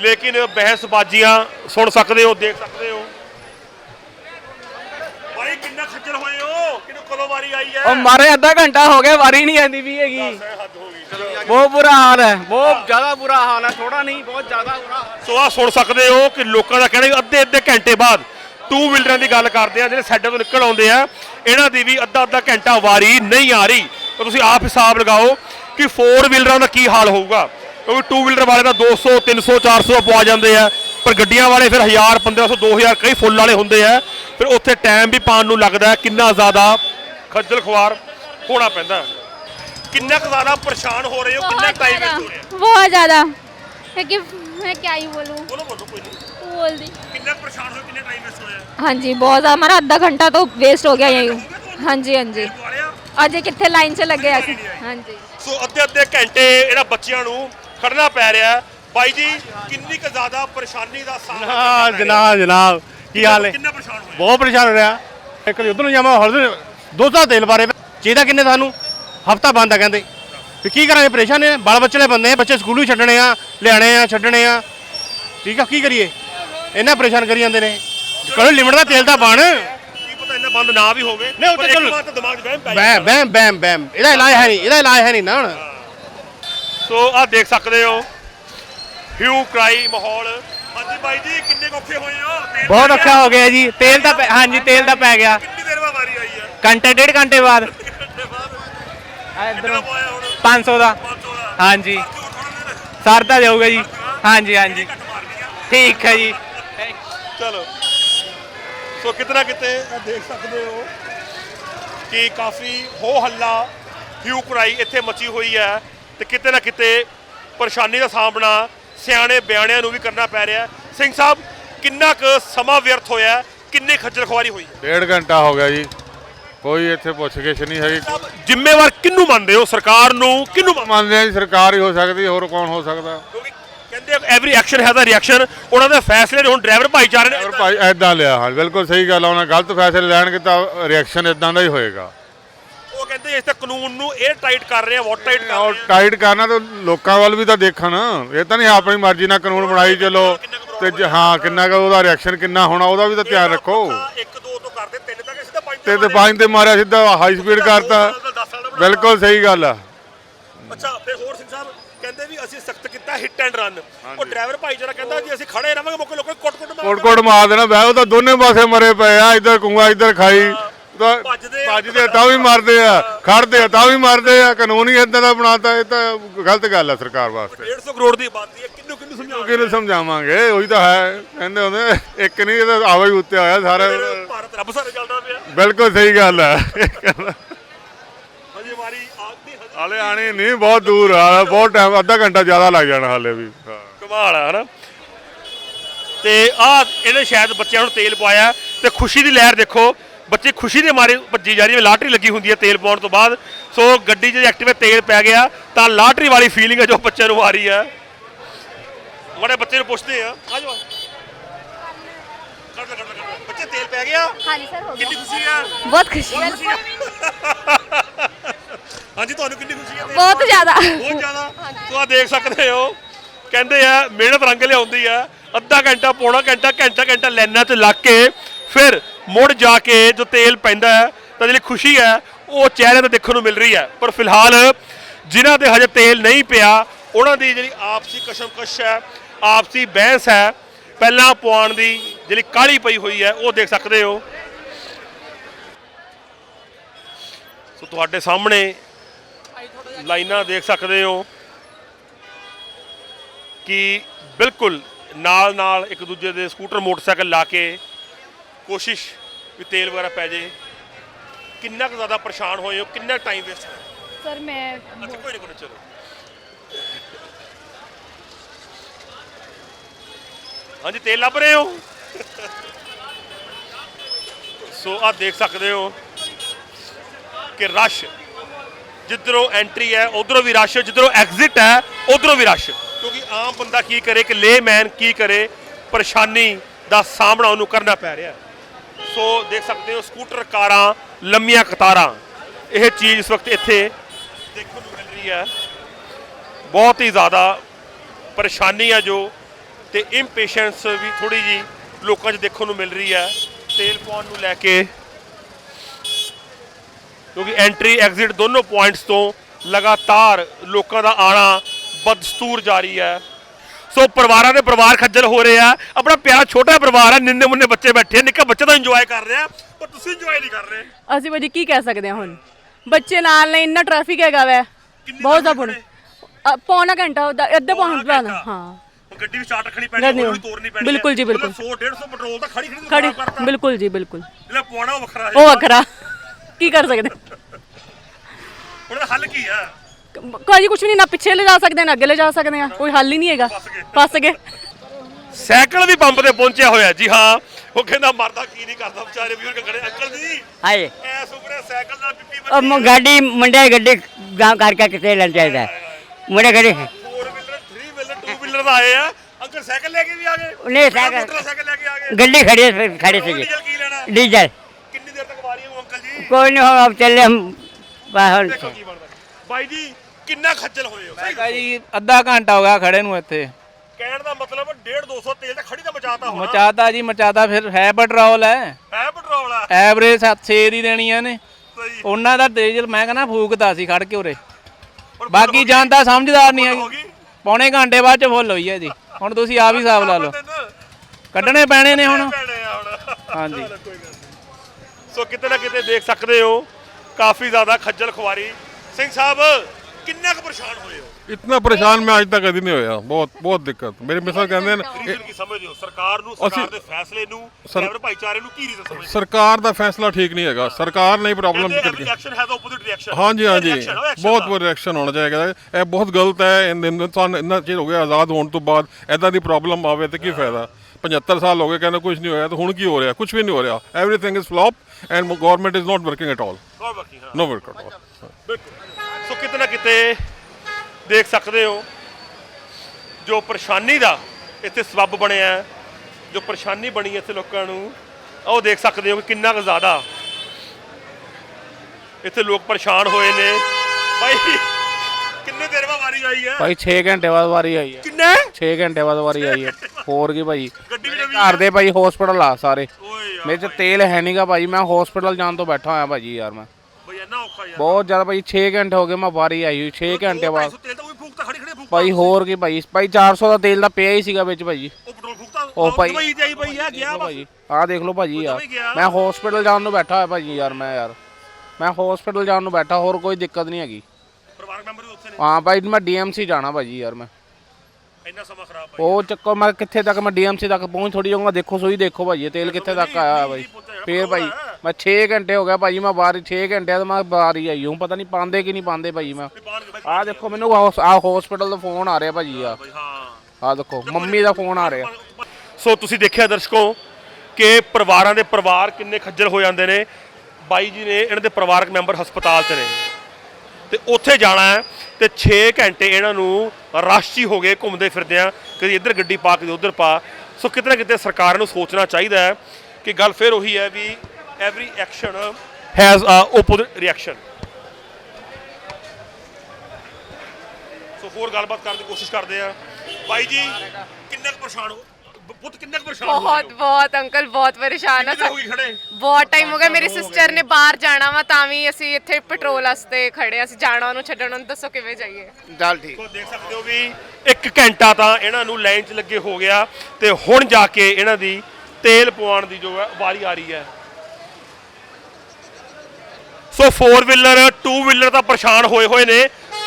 ਲੇਕਿਨ ਬਹਿਸਬਾਜ਼ੀਆਂ ਸੁਣ ਸਕਦੇ ਹੋ ਦੇਖ ਸਕਦੇ ਹੋ। ਭਾਈ ਕਿੰਨਾ ਖੱਜਲ ਹੋਏ ਹੋ? ਕਿਨੂੰ ਕਦੋਂ ਵਾਰੀ ਆਈ ਹੈ? ਉਹ ਮਾਰੇ ਅੱਧਾ ਘੰਟਾ ਹੋ ਗਿਆ ਵਾਰੀ ਨਹੀਂ ਆਂਦੀ ਵੀ ਹੈਗੀ। ਹੱਦ ਹੋ ਗਈ। ਚਲੋ ਬਹੁਤ ਬੁਰਾ ਹਾਲ ਹੈ ਬਹੁਤ ਜ਼ਿਆਦਾ ਬੁਰਾ ਹਾਲ ਹੈ ਥੋੜਾ ਨਹੀਂ ਬਹੁਤ ਜ਼ਿਆਦਾ ਬੁਰਾ ਹਾਲ ਸੋ ਆ ਸੁਣ ਸਕਦੇ ਹੋ ਕਿ ਲੋਕਾਂ ਦਾ ਕਹਿਣਾ ਵੀ ਅੱਧੇ ਅੱਧੇ ਘੰਟੇ ਬਾਅਦ ਟੂ ਵੀਲਰਾਂ ਦੀ ਗੱਲ ਕਰਦੇ ਆ ਜਿਹੜੇ ਸਾਡੇ ਤੋਂ ਨਿਕਲ ਆਉਂਦੇ ਆ ਇਹਨਾਂ ਦੀ ਵੀ ਅੱਧਾ ਅੱਧਾ ਘੰਟਾ ਵਾਰੀ ਨਹੀਂ ਆ ਰਹੀ। ਤਾਂ ਤੁਸੀਂ ਆਪ ਹਿਸਾਬ ਲਗਾਓ ਕਿ ਫੋਰ ਵੀਲਰਾਂ ਦਾ ਕੀ ਹਾਲ ਹੋਊਗਾ। ਕਿਉਂਕਿ ਟੂ ਵੀਲਰ ਵਾਲੇ ਤਾਂ 200 300 400 ਪਵਾ ਜਾਂਦੇ ਆ। ਪਰ ਗੱਡੀਆਂ ਵਾਲੇ ਫਿਰ 1000 1500 2000 ਕਈ ਫੁੱਲ ਵਾਲੇ ਹੁੰਦੇ ਆ। ਫਿਰ ਉੱਥੇ ਟਾਈਮ ਵੀ ਪਾਣ ਨੂੰ ਲੱਗਦਾ ਕਿੰਨਾ ਜ਼ਿਆਦਾ ਖੱਜਲ ਖਵਾਰ ਹੋਣਾ ਪੈਂਦਾ ਕਿੰਨਾ ਕੁ ਜ਼ਿਆਦਾ ਪਰੇਸ਼ਾਨ ਹੋ ਰਹੇ ਹੋ ਕਿੰਨਾ ਟਾਈਮ ਹੋ ਰਿਹਾ ਬਹੁਤ ਜ਼ਿਆਦਾ। ਕਿਉਂਕਿ मैं क्या ही बोलूँ ਬੋਲੋ ਬੋਲੋ ਕੋਈ ਨਹੀਂ बोल दी ਕਿੰਨਾ ਕੁ ਪਰੇਸ਼ਾਨ ਹੋਏ ਕਿੰਨਾ ਟਾਈਮ ਵੇਸਟ ਹੋਇਆ हाँ जी बहुत ज़्यादा हमारा आधा घंटा तो वेस्ट हो गया यही हाँ जी हाँ जी अजय कितने लाइन से लगे ऐसे हाँ जी ਸੋ ਅੱਧੇ ਅੱਧੇ ਘੰਟੇ ਇਹਨਾਂ ਬੱਚਿਆਂ ਨੂੰ ਖੜਨਾ ਪੈ ਰਿਹਾ ਹੈ ਬਾਈ ਜੀ ਕਿੰਨੀ ਕੁ ਜ਼ਿਆਦਾ ਪਰੇਸ਼ਾਨੀ ਦਾ ਸਾਹਮਣਾ ਕਰਨਾ ਪੈ ਰਿਹਾ ਹੈ? ਜਨਾਬ ਕੀ ਹਾਲ ਹੈ ਕਿੰਨਾ ਪਰੇਸ਼ਾਨ ਹੋਇਆ ਬਹੁਤ ਪਰੇਸ਼ਾਨ ਹੋ ਰਿਹਾ ਇੱਕ ਵਾਰੀ ਉਧਰ ਨੂੰ ਜਾਵਾਂ ਹੌਲੀ ਦੋ ਸਾਲ ਤੇਲ ਬਾਰੇ ਚਾਹੀਦਾ ਕਿੰਨੇ ਸਾਨੂੰ ਹਫਤਾ ਬੰਦ ਆ ਕਹਿੰਦੇ ਵੀ ਕੀ ਕਰਾਂਗੇ? ਪਰੇਸ਼ਾਨ ਨੇ? ਬਾਲ ਬੱਚਲੇ ਬੰਦੇ ਆ ਬੱਚੇ ਸਕੂਲ ਵੀ ਛੱਡਣੇ ਆ ਲਿਆਣੇ ਆ ਛੱਡਣੇ ਆ। ਠੀਕ ਆ ਕੀ ਕਰੀਏ? ਇਹਨਾਂ ਪਰੇਸ਼ਾਨ ਕਰੀ ਜਾਂਦੇ ਨੇ। ਕਰੋ ਲਿਮਟ ਦਾ ਤੇਲ ਤਾਂ ਬਣ। ਕੀ ਪਤਾ ਇਹਨਾਂ ਬੰਦ ਨਾ ਵੀ ਹੋਵੇ ਨਹੀਂ, ਉਹ ਤਾਂ ਪਰ ਇੱਕ ਚਲੋ। ਵਾਰ ਤਾਂ ਦਿਮਾਗ 'ਚ ਵਹਿਮ ਪੈ ਬੈਮ ਜਾਂਦਾ ਬੈਮ ਬੈਮ ਬੈਮ ਇਹਦਾ ਇਲਾਜ ਹੈ ਨਹੀਂ ਇਹਦਾ ਇਲਾਜ ਹੈ ਨਹੀਂ ਨਾ ਹੁਣ। ਸੋ ਆਹ ਦੇਖ ਸਕਦੇ ਹੋ। ਹਿਊ ਕਰਾਈ ਮਾਹੌਲ। ਹਾਂਜੀ ਬਾਈ ਜੀ ਕਿੰਨੇ ਕੁ ਔਖੇ ਹੋਏ ਹੋ ਤੇਲ ਬਹੁਤ ਔਖਾ? ਹੋ ਗਿਆ ਜੀ। ਤੇਲ ਤਾਂ ਪੈ- ਹਾਂਜੀ ਤੇਲ ਤਾਂ ਪੈ ਗਿਆ। ਕਿੰਨੀ ਦੇਰ ਬਾਅਦ ਵਾਰੀ ਆਈ ਹੈ ਘੰਟੇ ਡੇਢ ਘੰਟੇ ਬਾਅਦ। ਆ ਇੱਧਰੋਂ ਪਾਇਆ ਹੁਣ? 500 ਦਾ। 500 ਦਾ। ਹਾਂਜੀ। ਸਰ ਤਾਂ ਜਾਊਗਾ ਜੀ। ਹਾਂਜੀ ਹਾਂਜੀ। ਠੀਕ ਹੈ ਜੀ। ਚਲੋ। ਸੋ ਕਿਤਨਾ ਕਿਤੇ ਦੇਖ ਸਕਦੇ ਹੋ ਕਿ ਕਾਫੀ ਹੋ ਹੱਲਾ ਹਿਊ ਕਰਾਈ ਇੱਥੇ ਮਚੀ ਹੋਈ ਹੈ ਤੇ ਕਿਤੇ ਨਾ ਕਿਤੇ ਪਰੇਸ਼ਾਨੀ ਦਾ ਸਾਹਮਣਾ ਸਿਆਣੇ ਬਿਆਣਿਆਂ ਨੂੰ ਵੀ ਕਰਨਾ ਪੈ ਰਿਹਾ ਹੈ। ਸਿੰਘ ਸਾਹਿਬ ਕਿੰਨਾ ਕੁ ਸਮਾਂ ਵਿਅਰਥ ਹੋਇਆ? ਕਿੰਨੀ ਖੱਜਲ ਖੁਆਰੀ ਹੋਈ ਹੈ? ਡੇਢ ਘੰਟਾ ਹੋ ਗਿਆ ਜੀ। ਕੋਈ ਇੱਥੇ ਪੁੱਛ-ਗਿੱਛ ਨਹੀਂ ਹੈਗੀ। ਜ਼ਿੰਮੇਵਾਰ ਕਿਹਨੂੰ ਮੰਨਦੇ ਹੋ ਸਰਕਾਰ ਨੂੰ? ਕਿਹਨੂੰ ਮੰਨਦੇ ਮੰਨਦੇ ਆ ਜੀ ਸਰਕਾਰ ਹੀ ਹੋ ਸਕਦੀ ਹੋਰ ਕੌਣ ਹੋ ਸਕਦਾ? ਕਿਉਂਕਿ ਕਹਿੰਦੇ every action has a reaction ਉਹਨਾਂ ਦੇ ਫੈਸਲੇ ਨੇ ਹੁਣ ਡਰਾਈਵਰ ਭਾਈਚਾਰੇ ਨੇ ਭਾਈ ਐਦਾਂ ਲਿਆ ਹਾਂ ਬਿਲਕੁਲ ਸਹੀ ਗੱਲ ਆ ਉਹਨਾਂ ਗਲਤ ਫੈਸਲੇ ਲੈਣਗੇ ਤਾਂ ਰਿਐਕਸ਼ਨ ਇਦਾਂ ਦਾ ਹੀ ਹੋਏਗਾ। ਉਹ ਕਹਿੰਦੇ ਇਸ ਤੇ ਕਾਨੂੰਨ ਨੂੰ 에ਅਰ ਟਾਈਟ ਕਰ ਰਹੇ ਆ ਵਾਟ ਟਾਈਟ ਕਰ ਔਰ ਰਹੇ ਆ। ਟਾਈਟ ਕਰਨਾ ਤਾਂ ਲੋਕਾਂ ਵੱਲ ਵੀ ਤਾਂ ਦੇਖਣ। ਇਹ ਤਾਂ ਨਹੀਂ ਆਪਣੀ ਮਰਜ਼ੀ ਨਾਲ ਕਾਨੂੰਨ ਬਣਾਈ ਚੱਲੋ। ਤੇ ਜ- ਹਾਂ? ਕਿੰਨਾ ਕੁ ਉਹਦਾ ਰਿਐਕਸ਼ਨ ਕਿੰਨਾ ਹੋਣਾ ਉਹਦਾ ਵੀ ਤਾਂ ਧਿਆਨ ਰੱਖੋ। ਇੱਕ ਦੋ ਤੋਂ ਕਰਦੇ ਤਿੰਨ ਤੱਕ ਤੇ ਤੇ ਪੰਜ ਤੇ ਮਾਰਿਆ ਸਿੱਧਾ ਹਾਈ ਸਪੀਡ ਕਰਤਾ। ਬਿਲਕੁਲ ਸਹੀ ਗੱਲ ਆ। ਅੱਛਾ ਫਿਰ ਹੋਰ ਸਿੰਘ ਸਾਹਿਬ ਕਹਿੰਦੇ ਵੀ ਅਸੀਂ ਸਖਤ ਕੀਤਾ ਹਿੱਟ ਐਂਡ ਰਨ ਉਹ ਡਰਾਈਵਰ ਭਾਈਚਾਰਾ ਕਹਿੰਦਾ ਜੀ ਅਸੀਂ ਖੜੇ ਰਵਾਂਗੇ ਮੌਕੇ ਲੋਕਾਂ ਕੋਟ ਕੋਟ ਕੋਟ ਕੋਟ ਮਾਰ ਦੇਣਾ। ਵੈ ਉਹ ਤਾਂ ਦੋਨੇ ਪਾਸੇ ਮਰੇ ਪਏ ਆ ਇੱਧਰ ਕੁੰਗਾ ਇੱਧਰ ਖਾਈ। ਤਾਂ ਭੱਜਦੇ ਤਾਂ ਵੀ ਮਾਰਦੇ ਆ ਖੜਦੇ ਆ ਤਾਂ ਵੀ ਮਾਰਦੇ ਆ। ਕਾਨੂੰਨ ਹੀ ਇਦਾਂ ਦਾ ਬਣਾਤਾ ਇਹ ਤਾਂ ਗਲਤ ਗੱਲ ਆ ਸਰਕਾਰ ਵਾਸਤੇ। 150 ਕਰੋੜ ਦੀ ਆਬਾਦੀ ਹੈ ਕਿੰਨੂੰ ਕਿੰਨੂੰ ਕਿਹਨੂੰ ਸਮਝਾਵਾਂਗੇ? ਉਹੀ ਤਾਂ ਹੈ। ਕਹਿੰਦੇ ਹੁੰਦੇ ਇੱਕ ਨਹੀਂ ਇਹ ਤਾਂ ਆਵਾ ਹੀ ਉੱਤੇ ਆਇਆ ਸਾਰਾ। ਭਾਰਤ ਰੱਬ ਸਾਰੇ ਚੱਲਦਾ ਪਿਆ। ਬਿਲਕੁਲ ਸਹੀ ਗੱਲ ਆ ਹਜੇ ਵਾਰੀ ਆਉਂਦੀ ਹਜੇ ਹਾਲੇ ਆਣੀ ਨਹੀਂ ਬਹੁਤ ਦੂਰ ਆ ਬਹੁਤ ਟਾਈਮ ਅੱਧਾ ਘੰਟਾ ਜ਼ਿਆਦਾ ਲੱਗ ਜਾਣਾ ਹਾਲੇ ਵੀ। ਹਾਂ। ਕਮਾਲ ਆ ਹਨਾ? ਤੇ ਆ ਇਹਨੇ ਸ਼ਾਇਦ ਬੱਚਿਆਂ ਨੂੰ ਤੇਲ ਪਵਾਇਆ ਤੇ ਖੁਸ਼ੀ ਦੀ ਲਹਿਰ ਦੇਖੋ ਬੱਚੇ ਖੁਸ਼ੀ ਦੇ ਮਾਰੇ ਭੱਜੀ ਜਾ ਰਹੀ ਹੈ ਲਾਟਰੀ ਲੱਗੀ ਹੁੰਦੀ ਹੈ ਤੇਲ ਪਾਉਣ ਤੋਂ ਬਾਅਦ। ਸੋ ਗੱਡੀ 'ਚ ਐਕਟਿਵੇ ਤੇਲ ਪੈ ਗਿਆ ਤਾਂ ਲਾਟਰੀ ਵਾਲੀ ਫੀਲਿੰਗ ਹੈ ਜੋ ਬੱਚਿਆਂ ਨੂੰ ਆ ਰਹੀ ਹੈ। ਬੜੇ ਬੱਚੇ ਨੂੰ ਪੁੱਛਦੇ ਆ। ਆ ਜਾਓ। ਕੱਢ ਲੈ, ਕੱਢ ਲੈ, ਤੇ ਤੇਲ ਪੈ ਗਿਆ? ਹਾਂਜੀ ਸਰ ਹੋ ਗਿਆ। ਕਿੰਨੀ ਖੁਸ਼ੀ ਆ? ਬਹੁਤ ਖੁਸ਼ੀ ਆ <laughs> ਹਾਂਜੀ ਤੁਹਾਨੂੰ ਕਿੰਨੀ ਖੁਸ਼ੀ ਆ? ਬਹੁਤ ਜ਼ਿਆਦਾ। ਬਹੁਤ ਜ਼ਿਆਦਾ। ਤੁਸੀਂ ਆ ਦੇਖ ਸਕਦੇ ਹੋ। ਕਹਿੰਦੇ ਆ ਮਿਹਨਤ ਰੰਗ ਲਿਆਉਂਦੀ ਆ। ਅੱਧਾ ਘੰਟਾ ਪੌਣਾ ਘੰਟਾ ਘੰਟਾ ਘੰਟਾ ਲੈਣਾ ਤੇ ਲੱਗ ਕੇ ਫਿਰ ਮੁੜ ਜਾ ਕੇ ਜੋ ਤੇਲ ਪੈਂਦਾ ਹੈ ਤਾਂ ਜਿਹੜੀ ਖੁਸ਼ੀ ਹੈ ਉਹ ਚਿਹਰੇ ਤੇ ਦੇਖਣ ਨੂੰ ਮਿਲ ਰਹੀ ਹੈ। ਪਰ ਫਿਲਹਾਲ ਜਿਨ੍ਹਾਂ ਦੇ ਹਜੇ ਤੇਲ ਨਹੀਂ ਪਿਆ ਉਹਨਾਂ ਦੀ ਜਿਹੜੀ ਆਪਸੀ ਕਸ਼ਮਕਸ਼ ਹੈ ਆਪਸੀ ਬਹਿਸ ਹੈ ਪਹਿਲਾਂ ਪਵਾਉਣ ਦੀ ਜਿਹੜੀ ਕਾਲੀ ਪਈ ਹੋਈ ਹੈ ਉਹ ਦੇਖ ਸਕਦੇ ਹੋ। ਸੋ ਤੁਹਾਡੇ ਸਾਹਮਣੇ ਲਾਈਨਾਂ ਦੇਖ ਸਕਦੇ ਹੋ ਕਿ ਬਿਲਕੁਲ ਨਾਲ ਨਾਲ ਇੱਕ ਦੂਜੇ ਦੇ ਸਕੂਟਰ ਮੋਟਰਸਾਈਕਲ ਲਾ ਕੇ ਕੋਸ਼ਿਸ਼ ਵੀ ਤੇਲ ਵਗੈਰਾ ਪੈ ਜੇ। ਕਿੰਨਾ ਕੁ ਜ਼ਿਆਦਾ ਪਰੇਸ਼ਾਨ ਹੋਏ ਹੋ ਕਿੰਨਾ ਟਾਈਮ ਵੇਸਟ ਸਰ ਮੈਂ ਅੱਛਾ ਕੋਈ ਨਹੀਂ ਚਲੋ। ਹਾਂਜੀ ਤੇਲ ਲੱਭ ਰਹੇ ਹੋ? ਸੋ ਆ ਦੇਖ ਸਕਦੇ ਹੋ ਕਿ ਰਸ਼ ਜਿੱਧਰੋਂ ਐਂਟਰੀ ਹੈ, ਉਧਰੋਂ ਵੀ ਰਸ਼, ਜਿੱਧਰੋਂ ਐਗਜ਼ਿਟ ਹੈ, ਉਧਰੋਂ ਵੀ ਰਸ਼। ਕਿਉਂਕਿ ਆਮ ਬੰਦਾ ਕੀ ਕਰੇ ਕਿ ਲੇਮੈਨ ਕੀ ਕਰੇ, ਪਰੇਸ਼ਾਨੀ ਦਾ ਸਾਹਮਣਾ ਉਹਨੂੰ ਕਰਨਾ ਪੈ ਰਿਹਾ। ਸੋ ਦੇਖ ਸਕਦੇ ਹੋ ਸਕੂਟਰ ਕਾਰਾਂ, ਲੰਮੀਆਂ ਕਤਾਰਾਂ। ਇਹ ਚੀਜ਼ ਇਸ ਵਕਤ ਇੱਥੇ ਦੇਖਣ ਨੂੰ ਮਿਲ ਰਹੀ ਹੈ। ਬਹੁਤ ਹੀ ਜ਼ਿਆਦਾ ਪਰੇਸ਼ਾਨੀ ਹੈ ਜੋ ਤੇ ਇੰਪੇਸ਼ੈਂਸ ਵੀ ਥੋੜੀ ਜੀ ਲੋਕਾਂ 'ਚ ਦੇਖਣ ਨੂੰ ਮਿਲ ਰਹੀ ਹੈ। ਤੇਲ ਪਾਉਣ ਨੂੰ ਲੈ ਕੇ ਕਿਉਂਕਿ ਐਂਟਰੀ ਐਗਜ਼ਿਟ ਦੋਨੋਂ ਪੁਆਇੰਟਸ ਤੋਂ ਲਗਾਤਾਰ ਲੋਕਾਂ ਦਾ ਆਣਾ ਬਦਸਤੂਰ ਜਾਰੀ ਹੈ। ਸੋ ਪਰਿਵਾਰਾਂ ਦੇ ਪਰਿਵਾਰ ਖੱਜਲ ਹੋ ਰਹੇ ਆ। ਆਪਣਾ ਪਿਆਰਾ ਛੋਟਾ ਪਰਿਵਾਰ ਹੈ ਨਿੰਨੇ ਮੁੰਨੇ ਬੱਚੇ ਬੈਠੇ ਨਿੱਕਾ ਬੱਚਾ ਤਾਂ ਇੰਜੋਏ ਕਰ ਰਿਹਾ ਪਰ ਤੁਸੀਂ ਇੰਜੋਏ ਨਹੀਂ ਕਰ ਰਹੇ। ਅਸੀਂ ਭਾਜੀ ਕੀ ਕਹਿ ਸਕਦੇ ਹਾਂ ਹੁਣ? ਬੱਚੇ ਨਾਲ ਨੇ ਇੰਨਾ ਟ੍ਰੈਫਿਕ ਹੈਗਾ ਵੈ। ਬਹੁਤ ਜ਼ਿਆਦਾ ਅ, ਪੌਣਾ ਘੰਟਾ ਅੱਧਾ ਪੌਣਾ ਘੰਟਾ। ਹਾਂ। ਹੁਣ ਗੱਡੀ ਵੀ ਸਟਾਰਟ ਰੱਖਣੀ ਪੈਣੀ ਨਹੀਂ, ਹੈ, ਹੋਰ ਵੀ ਤੋਰਨੀ ਪੈਣੀ ਹੈ ਬਿਲਕੁਲ ਜੀ, ਬਿਲਕੁਲ। 100 150 ਪੈਟਰੋਲ ਤਾਂ ਖੜੀ ਖੜੀ ਖੜੀ ਕਰਤਾ। ਬਿਲਕੁਲ ਜੀ ਬਿਲਕੁਲ। ਜਿਹੜਾ ਪਵਾਉਣਾ ਉਹ ਵੱਖਰਾ ਹੈ। ਉਹ ਵੱਖਰਾ। ਕੀ ਕਰ ਸਕਦੇ? ਹੁਣ ਇਹਦਾ ਹੱਲ ਕੀ ਹੈ ਕੋਈ ਕੁਝ ਨਹੀਂ ਨਾ ਪਿੱਛੇ ਲੈ ਜਾ ਸਕਦੇ ਨਾ ਅੱਗੇ ਲੈ ਜਾ ਸਕਦੇ ਆ। ਕੋਈ ਹੱਲ ਹੀ ਨਹੀਂ ਹੈਗਾ। ਫਸ ਗਏ। ਸਾਈਕਲ ਵੀ ਪੰਪ ਤੇ ਪਹੁੰਚਿਆ ਹੋਇਆ ਜੀ ਹਾਂ। ਉਹ ਕਹਿੰਦਾ ਮਰਦਾ ਕੀ ਨਹੀਂ ਕਰਦਾ ਵਿਚਾਰੇ ਵੀ ਉਹ ਖੜੇ ਅੰਕਲ ਜੀ ਹਾਏ। ਐਸ ਉਪਰੇ ਸਾਈਕਲ ਨਾਲ ਪਿੱਪੀ ਉਹ ਮ- ਗੱਡੀ ਮੁੰਡੇ ਗੱਡੀ ਗਾਂ ਕਰਕੇ ਕਿਤੇ ਲੈਣ ਚਾਹੀਦਾ ਹੈ। ਮੁੰਡੇ ਗੱਡੀ 4 ਵੀਲਰ 3 ਵੀਲਰ 2 ਵੀਲਰ ਦਾ ਆਏ ਆ। ਅੰਕਲ ਸਾਈਕਲ ਲੈ ਕੇ ਵੀ ਆ ਗਏ। ਨਹੀਂ, ਸਾਈਕਲ- ਮੋਟਰਸਾਈਕਲ ਲੈ ਕੇ ਆ ਗਏ? ਗੱਡੀ ਖੜੀ ਹੈ, ਖੜੀ ਸੀਗੀ। ਡੀਜ਼ਲ ਕੀ ਲੈਣਾ? ਡੀਜ਼ਲ। ਕਿੰਨੀ ਦੇਰ ਤੱਕ ਵਾਰੀ ਹੋ ਅੰਕਲ ਜੀ? ਕੋਈ ਨਹੀਂ ਹੋ ਅਬ ਚੱਲੇ ਹਮ ਬਾਹਰ ਦੇਖੋ ਕੀ ਬਣਦਾ। ਬਾਈ ਜੀ ਕਿੰਨਾ ਖੱਜਲ ਹੋਏ ਹੋ? ਸਹੀ ਜੀ ਅੱਧਾ ਘੰਟਾ ਹੋ ਗਿਆ ਖੜੇ ਨੂੰ ਇੱਥੇ। ਕਹਿਣ ਦਾ ਮਤਲਬ 1.5 200 ਤੇਲ ਤਾਂ ਖੜੀ ਤਾਂ ਮਚਾਤਾ ਹੋਣਾ। ਮਚਾਤਾ ਜੀ ਮਚਾਤਾ ਫਿਰ ਹੈ ਪੈਟਰੋਲ ਹੈ। ਹੈ ਪੈਟਰੋਲ ਆ। ਐਵਰੇਜ 7 ਦੀ ਦੇਣੀਆਂ ਨੇ ਸਹੀ। ਉਹਨਾਂ ਦਾ ਡੀਜ਼ਲ ਮੈਂ ਕਹਿੰਦਾ ਫੂਕਦਾ ਸੀ ਖੜ ਕੇ ਉਰੇ। ਬਾਕੀ ਜਾਂਦਾ ਸਮਝਦਾਰ ਨਹੀਂ ਹੈਗੀ। ਪੌਣੇ ਘੰਟੇ ਬਾਅਦ ਚ ਫੁੱਲ ਹੋਈ ਹੈ ਜੀ ਹੁਣ ਤੁਸੀਂ ਆਪ ਹੀ ਹਿਸਾਬ ਲਾ ਲਓ। ਕੱਢਣੇ ਪੈਣੇ ਨੇ ਹੁਣ। ਪੈਣੇ ਆ ਹੁਣ। ਹਾਂਜੀ। ਚਲੋ ਕੋਈ ਗੱਲ ਨਹੀਂ। ਸੋ ਕਿਤੇ ਨਾ ਕਿਤੇ ਦੇਖ ਸਕਦੇ ਹੋ ਕਾਫੀ ਜ਼ਿਆਦਾ ਖੱਜਲ ਖੁਆਰੀ। ਸਿੰਘ ਸਾਹਿਬ ਕਿੰਨਾ ਕੁ ਪਰੇਸ਼ਾਨ ਹੋਏ ਹੋ? ਇਤਨਾ ਪਰੇਸ਼ਾਨ ਮੈਂ ਅੱਜ ਤੱਕ ਕਦੀ ਨਹੀਂ ਹੋਇਆ। ਬਹੁਤ ਬਹੁਤ ਦਿੱਕਤ। ਮੇਰੇ ਮਿਸਰ ਕਹਿੰਦੇ ਨੇ ਰੀਜ਼ਨ ਕੀ ਸਮਝਦੇ ਸਰਕਾਰ ਨੂੰ ਸਰਕਾਰ ਦੇ ਫੈਸਲੇ ਨੂੰ ਡਰਾਈਵਰ ਭਾਈਚਾਰੇ ਨੂੰ ਕੀ ਰੀਜ਼ਨ ਸਮਝਦੇ ਸਰਕਾਰ ਦਾ ਫੈਸਲਾ ਠੀਕ ਨਹੀਂ ਹੈਗਾ। ਸਰਕਾਰ ਨੇ ਪ੍ਰੋਬਲਮ ਕੀਤੀ ਰਿਐਕਸ਼ਨ ਹੈ ਤਾਂ ਆਪੋਜ਼ਿਟ ਰਿਐਕਸ਼ਨ ਹਾਂਜੀ ਹਾਂਜੀ। ਬਹੁਤ ਬਹੁਤ ਰਿਐਕਸ਼ਨ ਹੋਣਾ ਚਾਹੀਦਾ ਇਹ ਬਹੁਤ ਗਲਤ ਹੈ। ਹਿੰਦੁਸਤਾਨ ਇੰਨਾ ਚਿਰ ਹੋ ਗਿਆ ਆਜ਼ਾਦ ਹੋਣ ਤੋਂ ਬਾਅਦ ਐਦਾਂ ਦੀ ਪ੍ਰੋਬਲਮ ਆਵੇ ਤਾਂ ਕੀ ਫਾਇਦਾ? 75 ਸਾਲ ਹੋ ਗਏ ਕਹਿੰਦੇ ਕੁਝ ਨਹੀਂ ਹੋਇਆ ਤਾਂ ਹੁਣ ਕੀ ਹੋ ਰਿਹਾ? ਕੁਝ ਵੀ ਨਹੀਂ ਹੋ ਰਿਹਾ। Everything is flop and government is not working at all not working no work at all so ਦੇਖ ਸਕਦੇ ਹੋ ਜੋ ਪਰੇਸ਼ਾਨੀ ਦਾ ਇੱਥੇ ਸਬੱਬ ਬਣਿਆ ਹੈ, ਜੋ ਪਰੇਸ਼ਾਨੀ ਬਣੀ ਇੱਥੇ ਲੋਕਾਂ ਨੂੰ ਉਹ ਦੇਖ ਸਕਦੇ ਹੋ ਕਿ ਕਿੰਨਾ ਕੁ ਜ਼ਿਆਦਾ। ਇੱਥੇ ਲੋਕ ਪਰੇਸ਼ਾਨ ਹੋਏ ਨੇ। ਬਾਈ ਕਿੰਨੇ ਦੇਰ ਬਾਅਦ ਵਾਰੀ ਆਈ ਹੈ? ਭਾਈ 6 ਘੰਟੇ ਬਾਅਦ ਵਾਰੀ ਆਈ ਹੈ। ਕਿੰਨੇ? 6 ਘੰਟੇ ਬਾਅਦ ਵਾਰੀ ਆਈ ਹੈ। ਹੋਰ ਕੀ ਭਾਈ ਗੱਡੀ ਵੀ ਨਵੀਂ ਘਰ ਦੇ ਭਾਈ ਹਸਪੀਟਲ ਆ ਸਾਰੇ। ਓਏ ਯਾਰ ਮੇਰੇ ਚ ਤੇਲ ਹੈ ਨਹੀਂਗਾ ਭਾਈ ਮੈਂ ਹਸਪੀਟਲ ਜਾਣ ਤੋਂ ਬੈਠਾ ਹੋਇਆ ਭਾਜੀ ਯਾਰ ਮੈਂ। ਬਈ ਇੰਨਾ ਔਖਾ ਯਾਰ। ਬਹੁਤ ਜ਼ਿਆਦਾ ਭਾਈ 6 ਘੰਟੇ ਹੋ ਗਏ ਮੈਂ ਵਾਰੀ ਆਈ ਹੋਈ 6 ਘੰਟੇ ਬਾਅਦ। ਤੇਲ ਤਾਂ ਉਹੀ ਫੂਕਤਾ ਖੜੀ ਖੜੀ ਫੂਕਤਾ ਭਾਈ ਹੋਰ ਕੀ ਭਾਈ ਭਾਈ 400 ਦਾ ਤੇਲ ਤਾਂ ਪਿਆ ਹੀ ਸੀਗਾ ਵਿੱਚ ਭਾਈ। ਉਹ ਪੈਟਰੋਲ ਫੂਕਤਾ ਉਹ ਭਾਈ- ਜਾਈ ਪਈ ਹੈ ਗਿਆ ਭਾਜੀ ਆਹ ਦੇਖ ਲਓ ਭਾਜੀ ਯਾਰ। ਮੈਂ ਹਸਪੀਟਲ ਜਾਣ ਨੂੰ ਬੈਠਾ ਹੋਇਆ ਭਾਜੀ ਯਾਰ ਮੈਂ ਯਾਰ। ਮੈਂ ਹਸਪੀਟਲ ਜਾਣ ਨੂੰ ਬੈਠਾ ਹੋਰ ਕੋਈ ਦਿੱਕਤ ਨਹੀਂ ਹੈਗੀ। ਪਰਿਵਾਰਕ ਮੈਂਬਰ ਵੀ ਉੱਥੇ ਨੇ। ਹਾਂ ਭਾਈ ਮੈਂ ਡੀਐਮਸੀ ਜਾਣਾ ਭਾਜੀ ਯਾਰ ਮੈਂ। ਇੰਨਾ ਸਮਾਂ ਖਰਾਬ ਭਾਈ। ਉਹ ਚੱਕੋ ਮੈਂ ਕਿੱਥੇ ਤੱਕ ਮੈਂ ਡੀਐਮਸੀ ਤੱਕ ਪਹੁੰਚ ਥੋੜੀ ਜਾਊਂਗਾ ਦੇਖੋ ਸੋਈ ਦੇਖੋ ਭਾਜੀ ਤੇਲ ਕਿੱਥੇ ਤੱਕ ਆਇਆ ਭਾਈ। ਫੇਰ ਭਾਈ ਮੈਂ 6 ਘੰਟੇ ਹੋ ਗਿਆ ਭਾਜੀ ਮੈਂ ਬਾਹਰ 6 ਘੰਟਿਆਂ ਤੋਂ ਮੈਂ ਬਾਹਰ ਹੀ ਆਈ ਹੂੰ ਪਤਾ ਨਹੀਂ ਪਾਉਂਦੇ ਕਿ ਨਹੀਂ ਪਾਉਂਦੇ ਭਾਜੀ ਮੈਂ। ਆਹ ਦੇਖੋ, ਮੈਨੂੰ ਆ ਹਸਪੀਟਲ ਦਾ ਫੋਨ ਆ ਰਿਹਾ ਭਾਜੀ ਆ ਹਾਂ ਆਹ ਦੇਖੋ, ਮੰਮੀ ਦਾ ਫੋਨ ਆ ਰਿਹਾ। ਸੋ ਤੁਸੀਂ ਦੇਖਿਆ ਦਰਸ਼ਕੋ ਕਿ ਪਰਿਵਾਰਾਂ ਦੇ ਪਰਿਵਾਰ ਕਿੰਨੇ ਖੱਜਲ ਹੋ ਜਾਂਦੇ ਨੇ। ਬਾਈ ਜੀ ਨੇ ਇਹਨਾਂ ਦੇ ਪਰਿਵਾਰਕ ਮੈਂਬਰ ਹਸਪਤਾਲ 'ਚ ਨੇ। ਤੇ ਉੱਥੇ ਜਾਣਾ ਹੈ ਤੇ 6 ਘੰਟੇ ਇਹਨਾਂ ਨੂੰ ਰਾਸ਼ੀ ਹੋ ਗਏ ਘੁੰਮਦੇ ਫਿਰਦੇ ਆ ਕਦੀ ਇੱਧਰ ਗੱਡੀ ਪਾ ਕੇ ਉੱਧਰ ਪਾ। ਸੋ ਕਿਤੇ ਨਾ ਕਿਤੇ ਸਰਕਾਰ ਨੂੰ ਸੋਚਣਾ ਚਾਹੀਦਾ ਹੈ ਕਿ ਗੱਲ ਫਿਰ ਉਹੀ ਹੈ ਵੀ every action has a opposite reaction so ਹੋਰ ਗੱਲਬਾਤ ਕਰਨ ਦੀ ਕੋਸ਼ਿਸ਼ ਕਰਦੇ ਆ। ਬਾਈ ਜੀ ਕਿੰਨਾ ਕੁ ਪਰੇਸ਼ਾਨ ਹੋ ਪੁੱਤ ਕਿੰਨਾ ਕੁ ਪਰੇਸ਼ਾਨ ਹੋ ਬਹੁਤ ਬਹੁਤ ਅੰਕਲ ਬਹੁਤ ਪਰੇਸ਼ਾਨ ਆ। ਕਿੰਨੇ ਹੋ ਗਏ ਖੜੇ? ਬਹੁਤ ਟਾਈਮ ਹੋ ਗਿਆ। ਮੇਰੀ ਸਿਸਟਰ ਨੇ ਬਾਹਰ ਜਾਣਾ ਵਾ ਤਾਂ ਵੀ ਅਸੀਂ ਇੱਥੇ ਪੈਟਰੋਲ ਵਾਸਤੇ ਖੜੇ ਆ। ਅਸੀਂ ਜਾਣਾ ਉਹਨੂੰ ਛੱਡਣ। ਉਹਨੂੰ ਦੱਸੋ ਕਿਵੇਂ ਜਾਈਏ। ਚੱਲ ਠੀਕ। ਸੋ ਦੇਖ ਸਕਦੇ ਹੋ ਵੀ 1 ਘੰਟਾ ਤਾਂ ਇਹਨਾਂ ਨੂੰ ਲਾਈਨ 'ਚ ਲੱਗੇ ਹੋ ਗਿਆ ਤੇ ਹੁਣ ਜਾ ਕੇ ਇਹਨਾਂ ਦੀ ਤੇਲ ਪਵਾਉਣ ਦੀ ਜੋ ਹੈ ਵਾਰੀ ਆ ਰਹੀ ਹੈ। ਸੋ 4 ਵੀਲਰ 2 ਵੀਲਰ ਤਾਂ ਪਰੇਸ਼ਾਨ ਹੋਏ ਹੋਏ ਨੇ।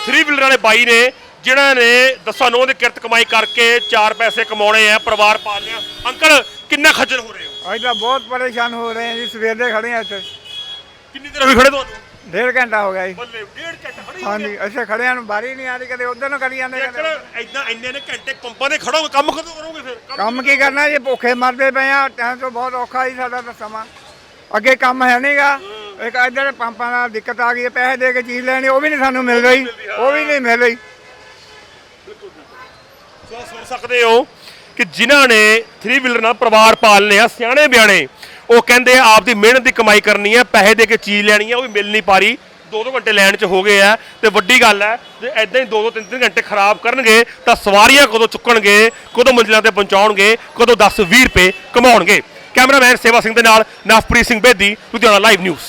3 ਵੀਲਰ ਵਾਲੇ ਬਾਈ ਨੇ ਜਿਨ੍ਹਾਂ ਨੇ ਦਸਾਂ ਨੌ ਦੀ ਕਿਰਤ ਕਮਾਈ ਕਰਕੇ 4 ਪੈਸੇ ਕਮਾਉਣੇ ਆ ਪਰਿਵਾਰ ਪਾਲਨੇ ਆ ਅੰਕਲ ਕਿੰਨਾ ਖੱਜਲ ਹੋ ਰਹੇ? ਹੋ ਅੱਜ ਤਾਂ ਬਹੁਤ ਪਰੇਸ਼ਾਨ ਹੋ ਰਹੇ ਹਾਂ ਜੀ ਸਵੇਰ ਦੇ ਖੜੇ ਹਾਂ ਇੱਥੇ। ਕਿੰਨੀ ਦੇਰ ਹੋਈ ਖੜੇ ਤੁਹਾਨੂੰ? ਡੇਢ ਘੰਟਾ ਹੋ ਗਿਆ ਜੀ। ਬੱਲੇ ਡੇਢ ਘੰਟਾ ਖੜੇ ਹੋ ਹਾਂਜੀ ਅਸੀਂ ਖੜਿਆਂ ਨੂੰ ਬਾਰੀ ਨਹੀਂ ਆ ਰਹੀ ਕਦੇ ਉਧਰ ਨੂੰ ਕਰੀ ਜਾਂਦੇ ਕਦੇ ਅੰਕਲ ਇਦਾਂ ਇੰਨੇ ਨੇ ਘੰਟੇ ਪੰਪਾਂ ਦੇ ਖੜੋਗੇ ਕੰਮ ਕਦੋਂ ਕਰੋਗੇ ਫਿਰ? ਕੰਮ ਕੰਮ ਕੀ ਕਰਨਾ ਜੀ ਭੁੱਖੇ ਮਰਦੇ ਪਏ ਆ ਟਾਈਮ ਤੋਂ ਬਹੁਤ ਔਖਾ ਜੀ ਸਾਡਾ ਤਾਂ ਸਮਾਂ। ਅੱਗੇ ਕੰਮ ਹੈ ਨਹੀਂਗਾ ਇੱਕ ਇੱਧਰ ਪੰਪਾਂ ਦਾ ਦਿੱਕਤ ਆ ਗਈ ਹੈ ਪੈਸੇ ਦੇ ਕੇ ਚੀਜ਼ ਲੈਣੀ ਉਹ ਵੀ ਨਹੀਂ ਸਾਨੂੰ ਮਿਲ ਰਹੀ। ਉਹ ਵੀ ਨਹੀਂ ਮਿਲ ਰਹੀ। ਸੋ ਸੁਣ ਸਕਦੇ ਹੋ ਕਿ ਜਿਨ੍ਹਾਂ ਨੇ 3 ਵੀਲਰ ਨਾਲ ਪਰਿਵਾਰ ਪਾਲਨੇ ਆ ਸਿਆਣੇ ਬਿਆਣੇ ਉਹ ਕਹਿੰਦੇ ਆ ਆਪਦੀ ਮਿਹਨਤ ਦੀ ਕਮਾਈ ਕਰਨੀ ਹੈ ਪੈਸੇ ਦੇ ਕੇ ਚੀਜ਼ ਲੈਣੀ ਹੈ ਉਹ ਵੀ ਮਿਲ ਨਹੀਂ ਪਾ ਰਹੀ। 2-2 ਘੰਟੇ ਲਾਈਨ 'ਚ ਹੋ ਗਏ ਆ ਤੇ ਵੱਡੀ ਗੱਲ ਹੈ ਜੇ ਐਦਾਂ ਹੀ 2-2 3-3 ਘੰਟੇ ਖਰਾਬ ਕਰਨਗੇ ਤਾਂ ਸਵਾਰੀਆਂ ਕਦੋਂ ਚੁੱਕਣਗੇ ਕਦੋਂ ਮੰਜ਼ਿਲਾਂ ਤੇ ਪਹੁੰਚਾਉਣਗੇ ਕਦੋਂ 10-20 ਰੁਪਏ ਕਮਾਉਣਗੇ। ਕੈਮਰਾਮੈਨ ਸੇਵਾ ਸਿੰਘ ਦੇ ਨਾਲ ਨਵਪ੍ਰੀਤ ਸਿੰਘ ਬੇਦੀ ਲੁਧਿਆਣਾ ਲਾਈਵ ਨਿਊਜ਼